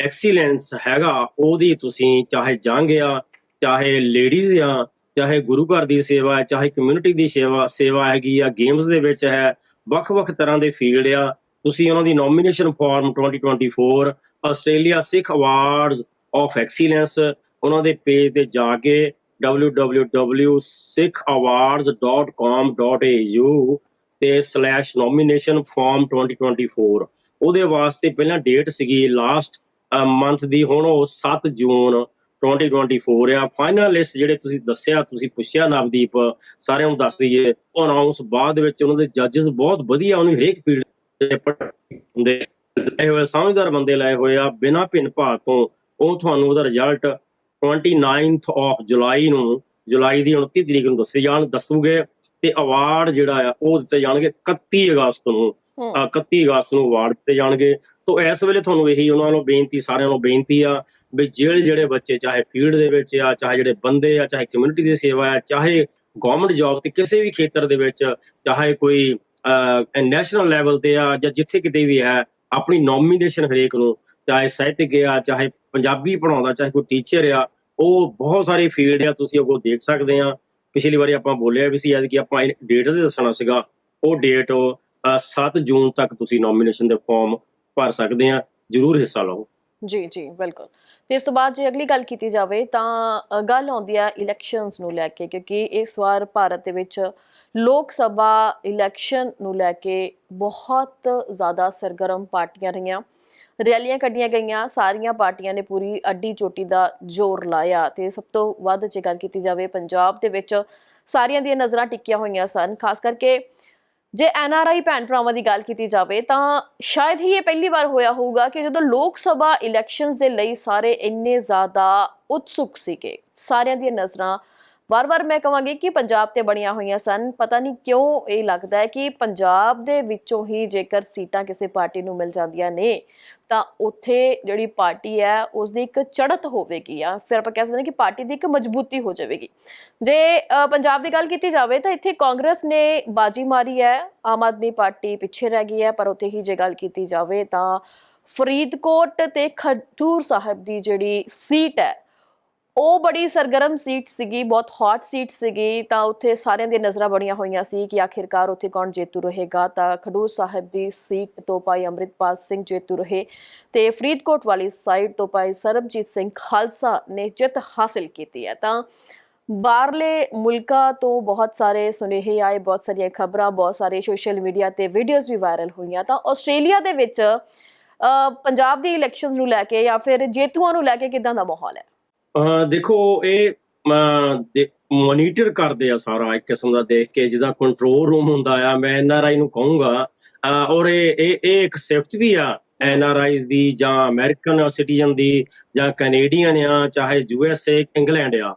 ਐਕਸੀਲੈਂਸ ਹੈਗਾ, ਉਹਦੀ ਤੁਸੀਂ ਚਾਹੇ ਜੰਗ ਆ, ਚਾਹੇ ਲੇਡੀਜ਼ ਆ, ਚਾਹੇ ਗੁਰੂ ਘਰ ਦੀ ਸੇਵਾ ਹੈ, ਚਾਹੇ ਕਮਿਊਨਿਟੀ ਦੀ ਸੇਵਾ ਸੇਵਾ ਹੈਗੀ ਆ ਗੇਮਸ ਦੇ ਵਿੱਚ ਹੈ, ਵੱਖ-ਵੱਖ ਤਰ੍ਹਾਂ ਦੇ ਫੀਲਡ ਆ। ਤੁਸੀਂ ਉਹਨਾਂ ਦੀ nomination form 2024 Australia Sikh awards of excellence ਉਹਨਾਂ ਦੇ ਪੇਜ ਤੇ ਜਾ ਕੇ www.sikhawards.com.au ਤੇ ਸਲੈਸ਼ ਨੋਮੀਨੇਸ਼ਨ ਫਾਰਮ 2024 ਉਹਦੇ ਵਾਸਤੇ ਪਹਿਲਾਂ ਡੇਟ ਸੀਗੀ ਲਾਸਟ ਮੰਥ ਦੀ ਹੁਣ ਉਹ 7 ਜੂਨ 2024 ਆ। ਫਾਈਨਲ ਲਿਸਟ ਜਿਹੜੇ ਤੁਸੀਂ ਦੱਸਿਆ, ਤੁਸੀਂ ਪੁੱਛਿਆ ਨਵਦੀਪ, ਸਾਰਿਆਂ ਨੂੰ ਦੱਸ ਦਈਏ। ਉਹ ਅਨਾਉਂਸ ਬਾਅਦ ਵਿੱਚ ਉਹਨਾਂ ਦੇ ਜੱਜਸ ਬਹੁਤ ਵਧੀਆ, ਉਹਨੂੰ ਹਰੇਕ ਫੀਲਡ ਦੇ ਹੁੰਦੇ ਲਏ ਹੋਏ ਸਮਝਦਾਰ ਬੰਦੇ ਲਏ ਹੋਏ ਆ, ਬਿਨਾਂ ਭਿੰਨ ਭਾਅ ਤੋਂ। ਉਹ ਤੁਹਾਨੂੰ ਉਹਦਾ ਰਿਜ਼ਲਟ 29th ਆਫ ਜੁਲਾਈ ਨੂੰ ਜੁਲਾਈ ਦੀ 29 ਤਰੀਕ ਨੂੰ ਦੱਸੇ ਜਾਣ, ਦੱਸੂਗੇ। ਤੇ ਅਵਾਰਡ ਜਿਹੜਾ ਆ, ਉਹ ਦਿੱਤੇ ਜਾਣਗੇ 31 ਅਗਸਤ ਨੂੰ। 31 ਅਗਸਤ ਨੂੰ ਅਵਾਰਡ ਦਿੱਤੇ ਜਾਣਗੇ। ਸੋ ਇਸ ਵੇਲੇ ਤੁਹਾਨੂੰ ਇਹੀ ਉਹਨਾਂ ਨੂੰ ਬੇਨਤੀ, ਸਾਰਿਆਂ ਨੂੰ ਬੇਨਤੀ ਆ ਵੀ ਜਿਹੜੇ ਜਿਹੜੇ ਬੱਚੇ, ਚਾਹੇ ਫੀਲਡ ਦੇ ਵਿੱਚ ਆ, ਚਾਹੇ ਜਿਹੜੇ ਬੰਦੇ ਆ, ਚਾਹੇ ਕਮਿਊਨਿਟੀ ਦੀ ਸੇਵਾ ਆ, ਚਾਹੇ ਗਵਰਨਮੈਂਟ ਜੌਬ ਤੇ ਕਿਸੇ ਵੀ ਖੇਤਰ ਦੇ ਵਿੱਚ, ਚਾਹੇ ਕੋਈ ਨੈਸ਼ਨਲ ਲੈਵਲ ਤੇ ਆ ਜਾਂ ਜਿੱਥੇ ਕਿਤੇ ਵੀ ਹੈ, ਆਪਣੀ ਨੋਮੀਨੇਸ਼ਨ ਹਰੇਕ ਨੂੰ, ਚਾਹੇ ਸਾਹਿਤਕ ਆ, ਚਾਹੇ ਪੰਜਾਬੀ ਪੜਾਉਂਦਾ ਚਾਹੇ ਕੋਈ ਟੀਚਰ ਆ, ਉਹ ਬਹੁਤ ਸਾਰੇ ਫੀਲਡ ਆ, ਤੁਸੀਂ ਅੱਗੋਂ ਦੇਖ ਸਕਦੇ ਆ। ਪਿਛਲੀ ਵਾਰੀ ਆਪਾਂ ਬੋਲਿਆ ਵੀ ਸੀ ਕਿ ਆਪਾਂ ਡੇਟ ਦੇ ਦੱਸਣਾ ਸੀਗਾ। ਉਹ ਡੇਟ 7 ਜੂਨ ਤੱਕ ਤੁਸੀਂ ਨੋਮੀਨੇਸ਼ਨ ਦੇ ਫਾਰਮ ਭਰ ਸਕਦੇ ਆ, ਜਰੂਰ ਹਿੱਸਾ ਲਓ। ਜੀ ਜੀ, ਬਿਲਕੁਲ। ਤੇ ਇਸ ਤੋਂ ਬਾਅਦ ਜੇ ਅਗਲੀ ਗੱਲ ਕੀਤੀ ਜਾਵੇ ਤਾਂ ਗੱਲ ਆਉਂਦੀ ਆ ਇਲੈਕਸ਼ਨਸ ਨੂੰ ਲੈ ਕੇ, ਕਿਉਂਕਿ ਇਸ ਵਾਰ ਭਾਰਤ ਦੇ ਵਿੱਚ ਲੋਕ ਸਭਾ ਇਲੈਕਸ਼ਨ ਨੂੰ ਲੈ ਕੇ ਬਹੁਤ ਜ਼ਿਆਦਾ ਸਰਗਰਮ ਪਾਰਟੀਆਂ ਰਹੀਆਂ। ਰੈਲੀਆਂ ਕੱਢੀਆਂ ਗਈਆਂ, ਸਾਰੀਆਂ ਪਾਰਟੀਆਂ ਨੇ ਪੂਰੀ ਅੱਡੀ ਚੋਟੀ ਦਾ ਜ਼ੋਰ ਲਾਇਆ ਤੇ ਸਭ ਤੋਂ ਵੱਧ ਜੇ ਗੱਲ ਕੀਤੀ ਜਾਵੇ ਪੰਜਾਬ ਦੇ ਵਿੱਚ, ਸਾਰੀਆਂ ਦੀਆਂ ਨਜ਼ਰਾਂ ਟਿੱਕੀਆਂ ਹੋਈਆਂ ਸਨ, ਖਾਸ ਕਰਕੇ ਜੇ ਐਨ ਆਰ ਆਈ ਭੈਣ ਭਰਾਵਾਂ ਦੀ ਗੱਲ ਕੀਤੀ ਜਾਵੇ, ਤਾਂ ਸ਼ਾਇਦ ਹੀ ਇਹ ਪਹਿਲੀ ਵਾਰ ਹੋਇਆ ਹੋਊਗਾ ਕਿ ਜਦੋਂ ਲੋਕ ਸਭਾ ਇਲੈਕਸ਼ਨਸ ਦੇ ਲਈ ਸਾਰੇ ਇੰਨੇ ਜ਼ਿਆਦਾ ਉਤਸੁਕ ਸੀਗੇ, ਸਾਰਿਆਂ ਦੀਆਂ ਨਜ਼ਰਾਂ ਵਾਰ-ਵਾਰ ਮੈਂ ਕਹਾਂਗੀ ਕਿ ਪੰਜਾਬ ਤੇ ਬਣੀਆਂ ਹੋਈਆਂ ਸਨ। ਪਤਾ ਨਹੀਂ ਕਿਉਂ ਇਹ ਲੱਗਦਾ ਹੈ ਕਿ ਪੰਜਾਬ ਦੇ ਵਿੱਚੋਂ ਹੀ ਜੇਕਰ ਸੀਟਾਂ ਕਿਸੇ ਪਾਰਟੀ ਨੂੰ ਮਿਲ ਜਾਂਦੀਆਂ ਨੇ, ਤਾਂ ਉੱਥੇ ਜਿਹੜੀ ਪਾਰਟੀ ਹੈ ਉਸ ਦੀ ਇੱਕ ਚੜ੍ਹਤ ਹੋਵੇਗੀ ਆ। ਫਿਰ ਆਪਾਂ ਕਹਿ ਸਕਦੇ ਹਾਂ ਕਿ ਪਾਰਟੀ ਦੀ ਇੱਕ ਮਜ਼ਬੂਤੀ ਹੋ ਜਾਵੇਗੀ। ਜੇ ਪੰਜਾਬ ਦੀ ਗੱਲ ਕੀਤੀ ਜਾਵੇ, ਤਾਂ ਇੱਥੇ ਕਾਂਗਰਸ ਨੇ ਬਾਜੀ ਮਾਰੀ ਹੈ, ਆਮ ਆਦਮੀ ਪਾਰਟੀ ਪਿੱਛੇ ਰਹਿ ਗਈ ਹੈ, ਪਰ ਉੱਥੇ ਹੀ ਜੇ ਗੱਲ ਕੀਤੀ ਜਾਵੇ ਤਾਂ ਫਰੀਦਕੋਟ ਤੇ ਖਡੂਰ ਸਾਹਿਬ ਦੀ ਜਿਹੜੀ ਸੀਟ ਹੈ ਉਹ ਬੜੀ ਸਰਗਰਮ ਸੀਟ ਸੀਗੀ, ਬਹੁਤ ਹੌਟ ਸੀਟ ਸੀਗੀ, ਤਾਂ ਉੱਥੇ ਸਾਰਿਆਂ ਦੀਆਂ ਨਜ਼ਰਾਂ ਬੜੀਆਂ ਹੋਈਆਂ ਸੀ ਕਿ ਆਖਿਰਕਾਰ ਉੱਥੇ ਕੌਣ ਜੇਤੂ ਰਹੇਗਾ। ਤਾਂ ਖਡੂਰ ਸਾਹਿਬ ਦੀ ਸੀਟ ਤੋਂ ਭਾਈ ਅੰਮ੍ਰਿਤਪਾਲ ਸਿੰਘ ਜੇਤੂ ਰਹੇ ਤੇ ਫਰੀਦਕੋਟ ਵਾਲੀ ਸਾਈਡ ਤੋਂ ਭਾਈ ਸਰਬਜੀਤ ਸਿੰਘ ਖਾਲਸਾ ਨੇ ਜਿੱਤ ਹਾਸਲ ਕੀਤੀ ਹੈ। ਤਾਂ ਬਾਹਰਲੇ ਮੁਲਕਾਂ ਤੋਂ ਬਹੁਤ ਸਾਰੇ ਸੁਨੇਹੇ ਆਏ, ਬਹੁਤ ਸਾਰੀਆਂ ਖਬਰਾਂ, ਬਹੁਤ ਸਾਰੇ ਸੋਸ਼ਲ ਮੀਡੀਆ ਤੇ ਵੀਡੀਓਜ਼ ਵੀ ਵਾਇਰਲ ਹੋਈਆਂ। ਤਾਂ ਆਸਟ੍ਰੇਲੀਆ ਦੇ ਵਿੱਚ ਪੰਜਾਬ ਦੀ ਇਲੈਕਸ਼ਨਸ ਨੂੰ ਲੈ ਕੇ ਜਾਂ ਫਿਰ ਜੇਤੂਆਂ ਨੂੰ ਲੈ ਕੇ ਕਿਦਾਂ ਦਾ ਮਾਹੌਲ ਹੈ? ਦੇਖੋ, ਇਹ ਮੋਨੀਟਰ ਕਰਦੇ ਆ ਸਾਰਾ ਇੱਕ ਕਿਸਮ ਦਾ ਦੇਖ ਕੇ, ਜਿਹਦਾ ਕੰਟਰੋਲ ਰੂਮ ਹੁੰਦਾ ਆ, ਮੈਂ ਐਨਆਰਆਈ ਨੂੰ ਕਹੂੰਗਾ। ਅਹ ਔਰ ਇਹ ਇਹ ਇੱਕ ਸਿਫਤ ਵੀ ਆ ਐਨਆਰਆਈਜ਼ ਦੀ ਜਾਂ ਅਮਰੀਕਨ ਸਿਟੀਜ਼ਨ ਦੀ ਜਾਂ ਕੈਨੇਡੀਅਨ ਆ, ਚਾਹੇ ਯੂਐਸਏ ਇੰਗਲੈਂਡ ਆ।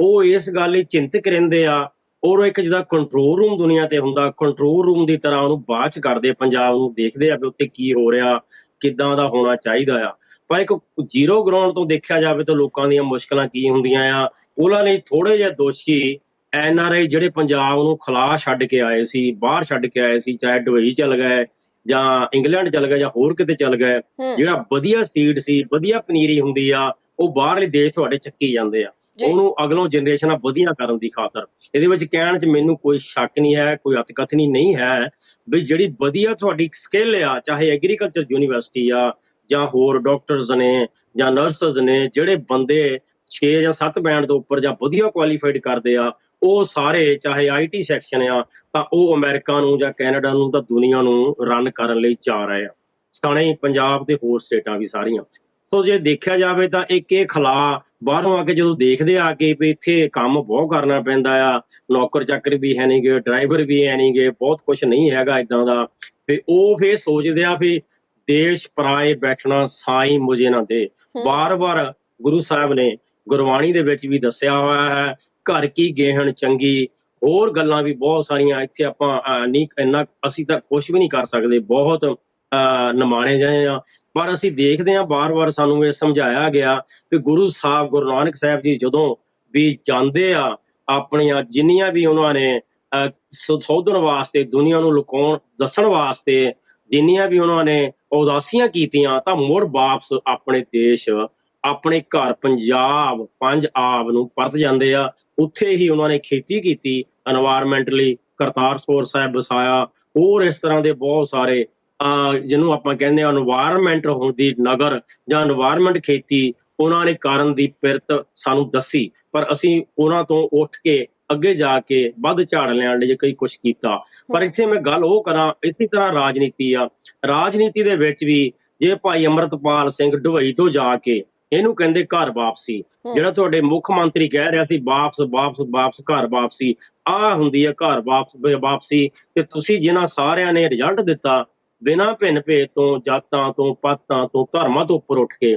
ਉਹ ਇਸ ਗੱਲ ਲਈ ਚਿੰਤਕ ਰਹਿੰਦੇ ਆ। ਔਰ ਉਹ ਇੱਕ ਜਿਹਦਾ ਕੰਟਰੋਲ ਰੂਮ ਦੁਨੀਆ ਤੇ ਹੁੰਦਾ ਕੰਟਰੋਲ ਰੂਮ ਦੀ ਤਰ੍ਹਾਂ ਉਹਨੂੰ ਬਾਅਦ ਕਰਦੇ ਪੰਜਾਬ ਨੂੰ ਦੇਖਦੇ ਆ ਵੀ ਉੱਤੇ ਕੀ ਹੋ ਰਿਹਾ, ਕਿੱਦਾਂ ਦਾ ਹੋਣਾ ਚਾਹੀਦਾ ਆ। ਪਰ ਇੱਕ ਜ਼ੀਰੋ ਗਰਾਊਂਡ ਤੋਂ ਦੇਖਿਆ ਜਾਵੇ ਤਾਂ ਲੋਕਾਂ ਦੀਆਂ ਮੁਸ਼ਕਲਾਂ ਕੀ ਹੁੰਦੀਆਂ ਆ? ਉਹਨਾਂ ਲਈ ਥੋੜੇ ਜਿਹੇ ਦੋਸ਼ੀ ਐਨ ਆਰ ਆਈ ਜਿਹੜੇ ਪੰਜਾਬ ਨੂੰ ਖਲਾ ਛੱਡ ਕੇ ਆਏ ਸੀ ਬਾਹਰ ਛੱਡ ਕੇ ਆਏ ਸੀ ਚਾਹੇ ਦੁਬਈ ਚਲ ਗਏ ਜਾਂ ਇੰਗਲੈਂਡ ਚਲ ਗਏ ਜਾਂ ਹੋਰ ਕਿਤੇ ਚਲ ਗਏ ਜਿਹੜਾ ਵਧੀਆ ਸੀਡ ਸੀ ਵਧੀਆ ਪਨੀਰੀ ਹੁੰਦੀ ਆ ਉਹ ਬਾਹਰਲੇ ਦੇਸ਼ ਤੁਹਾਡੇ ਚੱਕੀ ਜਾਂਦੇ ਆ। ਉਹਨੂੰ ਅਗਲੋਂ ਜਨਰੇਸ਼ਨਾਂ ਵਧੀਆ ਕਰਨ ਦੀ ਖਾਤਰ। ਇਹਦੇ ਵਿੱਚ ਕਹਿਣ 'ਚ ਮੈਨੂੰ ਕੋਈ ਸ਼ੱਕ ਨਹੀਂ ਹੈ ਕੋਈ ਅਤਕਥਨੀ ਨਹੀਂ ਹੈ ਵੀ ਜਿਹੜੀ ਵਧੀਆ ਤੁਹਾਡੀ ਸਕਿੱਲ ਆ ਚਾਹੇ ਐਗਰੀਕਲਚਰ ਯੂਨੀਵਰਸਿਟੀ ਆ ਜਾਂ ਹੋਰ ਡਾਕਟਰਸ ਨੇ ਜਾਂ ਨਰਸਸ ਨੇ ਜਿਹੜੇ ਬੰਦੇ 6 ਜਾਂ 7 ਬੈਂਡ ਤੋਂ ਉੱਪਰ ਜਾਂ ਵਧੀਆ ਕੁਆਲੀਫਾਈਡ ਕਰਦੇ ਆ, ਉਹ ਸਾਰੇ ਚਾਹੇ ਆਈਟੀ ਸੈਕਸ਼ਨ ਆ, ਤਾਂ ਉਹ ਅਮਰੀਕਾ ਨੂੰ ਜਾਂ ਕੈਨੇਡਾ ਨੂੰ ਤਾਂ ਦੁਨੀਆ ਨੂੰ ਰਨ ਕਰਨ ਲਈ ਚਾਹ ਰਹੇ ਆ। ਸਣੇ ਪੰਜਾਬ ਦੇ ਹੋਰ ਸਟੇਟਾਂ ਵੀ ਸਾਰੀਆਂ। ਸੋ ਜੇ ਦੇਖਿਆ ਜਾਵੇ ਤਾਂ ਇੱਕ ਇਹ ਖਲਾ ਬਾਹਰੋਂ ਆ ਕੇ ਜਦੋਂ ਦੇਖਦੇ ਆ ਕੇ ਵੀ ਇੱਥੇ ਕੰਮ ਬਹੁਤ ਕਰਨਾ ਪੈਂਦਾ ਆ, ਨੌਕਰ ਚਾਕਰ ਵੀ ਹੈ ਨਹੀਂਗੇ ਡਰਾਈਵਰ ਵੀ ਹੈ ਨਹੀਂਗੇ ਬਹੁਤ ਕੁਝ ਨਹੀਂ ਹੈਗਾ ਇਦਾਂ ਦਾ, ਤੇ ਉਹ ਫੇਰ ਸੋਚਦੇ ਆ ਵੀ ਦੇਸ਼ ਪਰਾਏ ਬੈਠਣਾ ਸਾਈ ਮੁਝੇ ਨਾ ਦੇ। ਬਾਰ-ਬਾਰ ਗੁਰੂ ਸਾਹਿਬ ਨੇ ਗੁਰਬਾਣੀ ਦੇ ਵਿੱਚ ਵੀ ਦੱਸਿਆ ਹੋਇਆ ਹੈ ਘਰ ਕੀ ਗੇਹਣ ਚੰਗੀ ਹੋਰ ਗੱਲਾਂ ਵੀ ਬਹੁਤ ਸਾਰੀਆਂ ਇੱਥੇ ਆਪਾਂ ਨਹੀਂ ਇੰਨਾ ਅਸੀਂ ਤਾਂ ਕੁਝ ਵੀ ਨਹੀਂ ਕਰ ਸਕਦੇ ਬਹੁਤ ਨਿਮਾਣੇ ਜਾਏ ਆ ਪਰ ਅਸੀਂ ਦੇਖਦੇ ਹਾਂ ਬਾਰ-ਬਾਰ ਸਾਨੂੰ ਇਹ ਸਮਝਾਇਆ ਗਿਆ ਕਿ ਗੁਰੂ ਸਾਹਿਬ ਗੁਰੂ ਨਾਨਕ ਸਾਹਿਬ ਜੀ ਜਦੋਂ ਵੀ ਜਾਂਦੇ ਆ ਆਪਣੀਆਂ ਜਿੰਨੀਆਂ ਵੀ ਉਹਨਾਂ ਨੇ ਸੰਸ਼ੋਧਨ ਵਾਸਤੇ ਦੁਨੀਆ ਨੂੰ ਲੁਕਾਉਣ ਦੱਸਣ ਵਾਸਤੇ ਜਿੰਨੀਆਂ ਵੀ ਉਹਨਾਂ ਨੇ ਉਦਾਸੀਆਂ ਕੀਤੀਆਂ ਤਾਂ ਮੁੜ ਵਾਪਸ ਆਪਣੇ ਦੇਸ਼, ਆਪਣੇ ਘਰ ਪੰਜਾਬ, ਪੰਜ ਆਬ ਨੂੰ ਪਰਤ ਜਾਂਦੇ ਆ। ਉੱਥੇ ਹੀ ਉਹਨਾਂ ਨੇ ਖੇਤੀ ਕੀਤੀ এনवायरमेंटਲੀ ਕਰਤਾਰਪੁਰ ਸਾਹਿਬ ਵਸਾਇਆ। ਹੋਰ ਇਸ ਤਰ੍ਹਾਂ ਦੇ ਬਹੁਤ ਸਾਰੇ ਜਿਹਨੂੰ ਆਪਾਂ ਕਹਿੰਦੇ ਆ এনवायरमेंट ਹੁੰਦੀ ਨਗਰ ਜਾਂ এনवायरमेंट ਖੇਤੀ, ਉਹਨਾਂ ਨੇ ਕਰਨ ਦੀ ਪਿਰਤ ਸਾਨੂੰ ਦੱਸੀ। ਪਰ ਅਸੀਂ ਉਹਨਾਂ ਤੋਂ ਉੱਠ ਕੇ ਅੱਗੇ ਜਾ ਕੇ ਵੱਧ ਝਾੜ ਲੈਣ ਲਈ ਕਈ ਕੁਝ ਕੀਤਾ। ਪਰ ਇੱਥੇ ਮੈਂ ਗੱਲ ਉਹ ਕਰਾਂ ਇਸੇ ਤਰ੍ਹਾਂ ਰਾਜਨੀਤੀ ਆ। ਰਾਜਨੀਤੀ ਦੇ ਵਿੱਚ ਵੀ ਜੇ ਭਾਈ ਅਮਰਤਪਾਲ ਸਿੰਘ ਦੁਬਈ ਤੋਂ ਜਾ ਕੇ ਇਹਨੂੰ ਕਹਿੰਦੇ ਘਰ ਵਾਪਸੀ। ਜਿਹੜਾ ਤੁਹਾਡੇ ਮੁੱਖ ਮੰਤਰੀ ਕਹਿ ਰਿਹਾ ਸੀ ਵਾਪਸ ਵਾਪਸ ਵਾਪਸ ਘਰ ਵਾਪਸੀ ਆ ਹੁੰਦੀ ਹੈ ਘਰ ਵਾਪਸ ਵਾਪਸੀ ਤੇ ਤੁਸੀਂ ਜਿਨ੍ਹਾਂ ਸਾਰਿਆਂ ਨੇ ਰਿਜ਼ਲਟ ਦਿੱਤਾ ਬਿਨਾਂ ਭਿੰਨ ਭੇਦ ਤੋਂ ਜਾਤਾਂ ਤੋਂ ਪਾਤਾਂ ਤੋਂ ਧਰਮਾਂ ਤੋਂ ਉੱਪਰ ਉੱਠ ਕੇ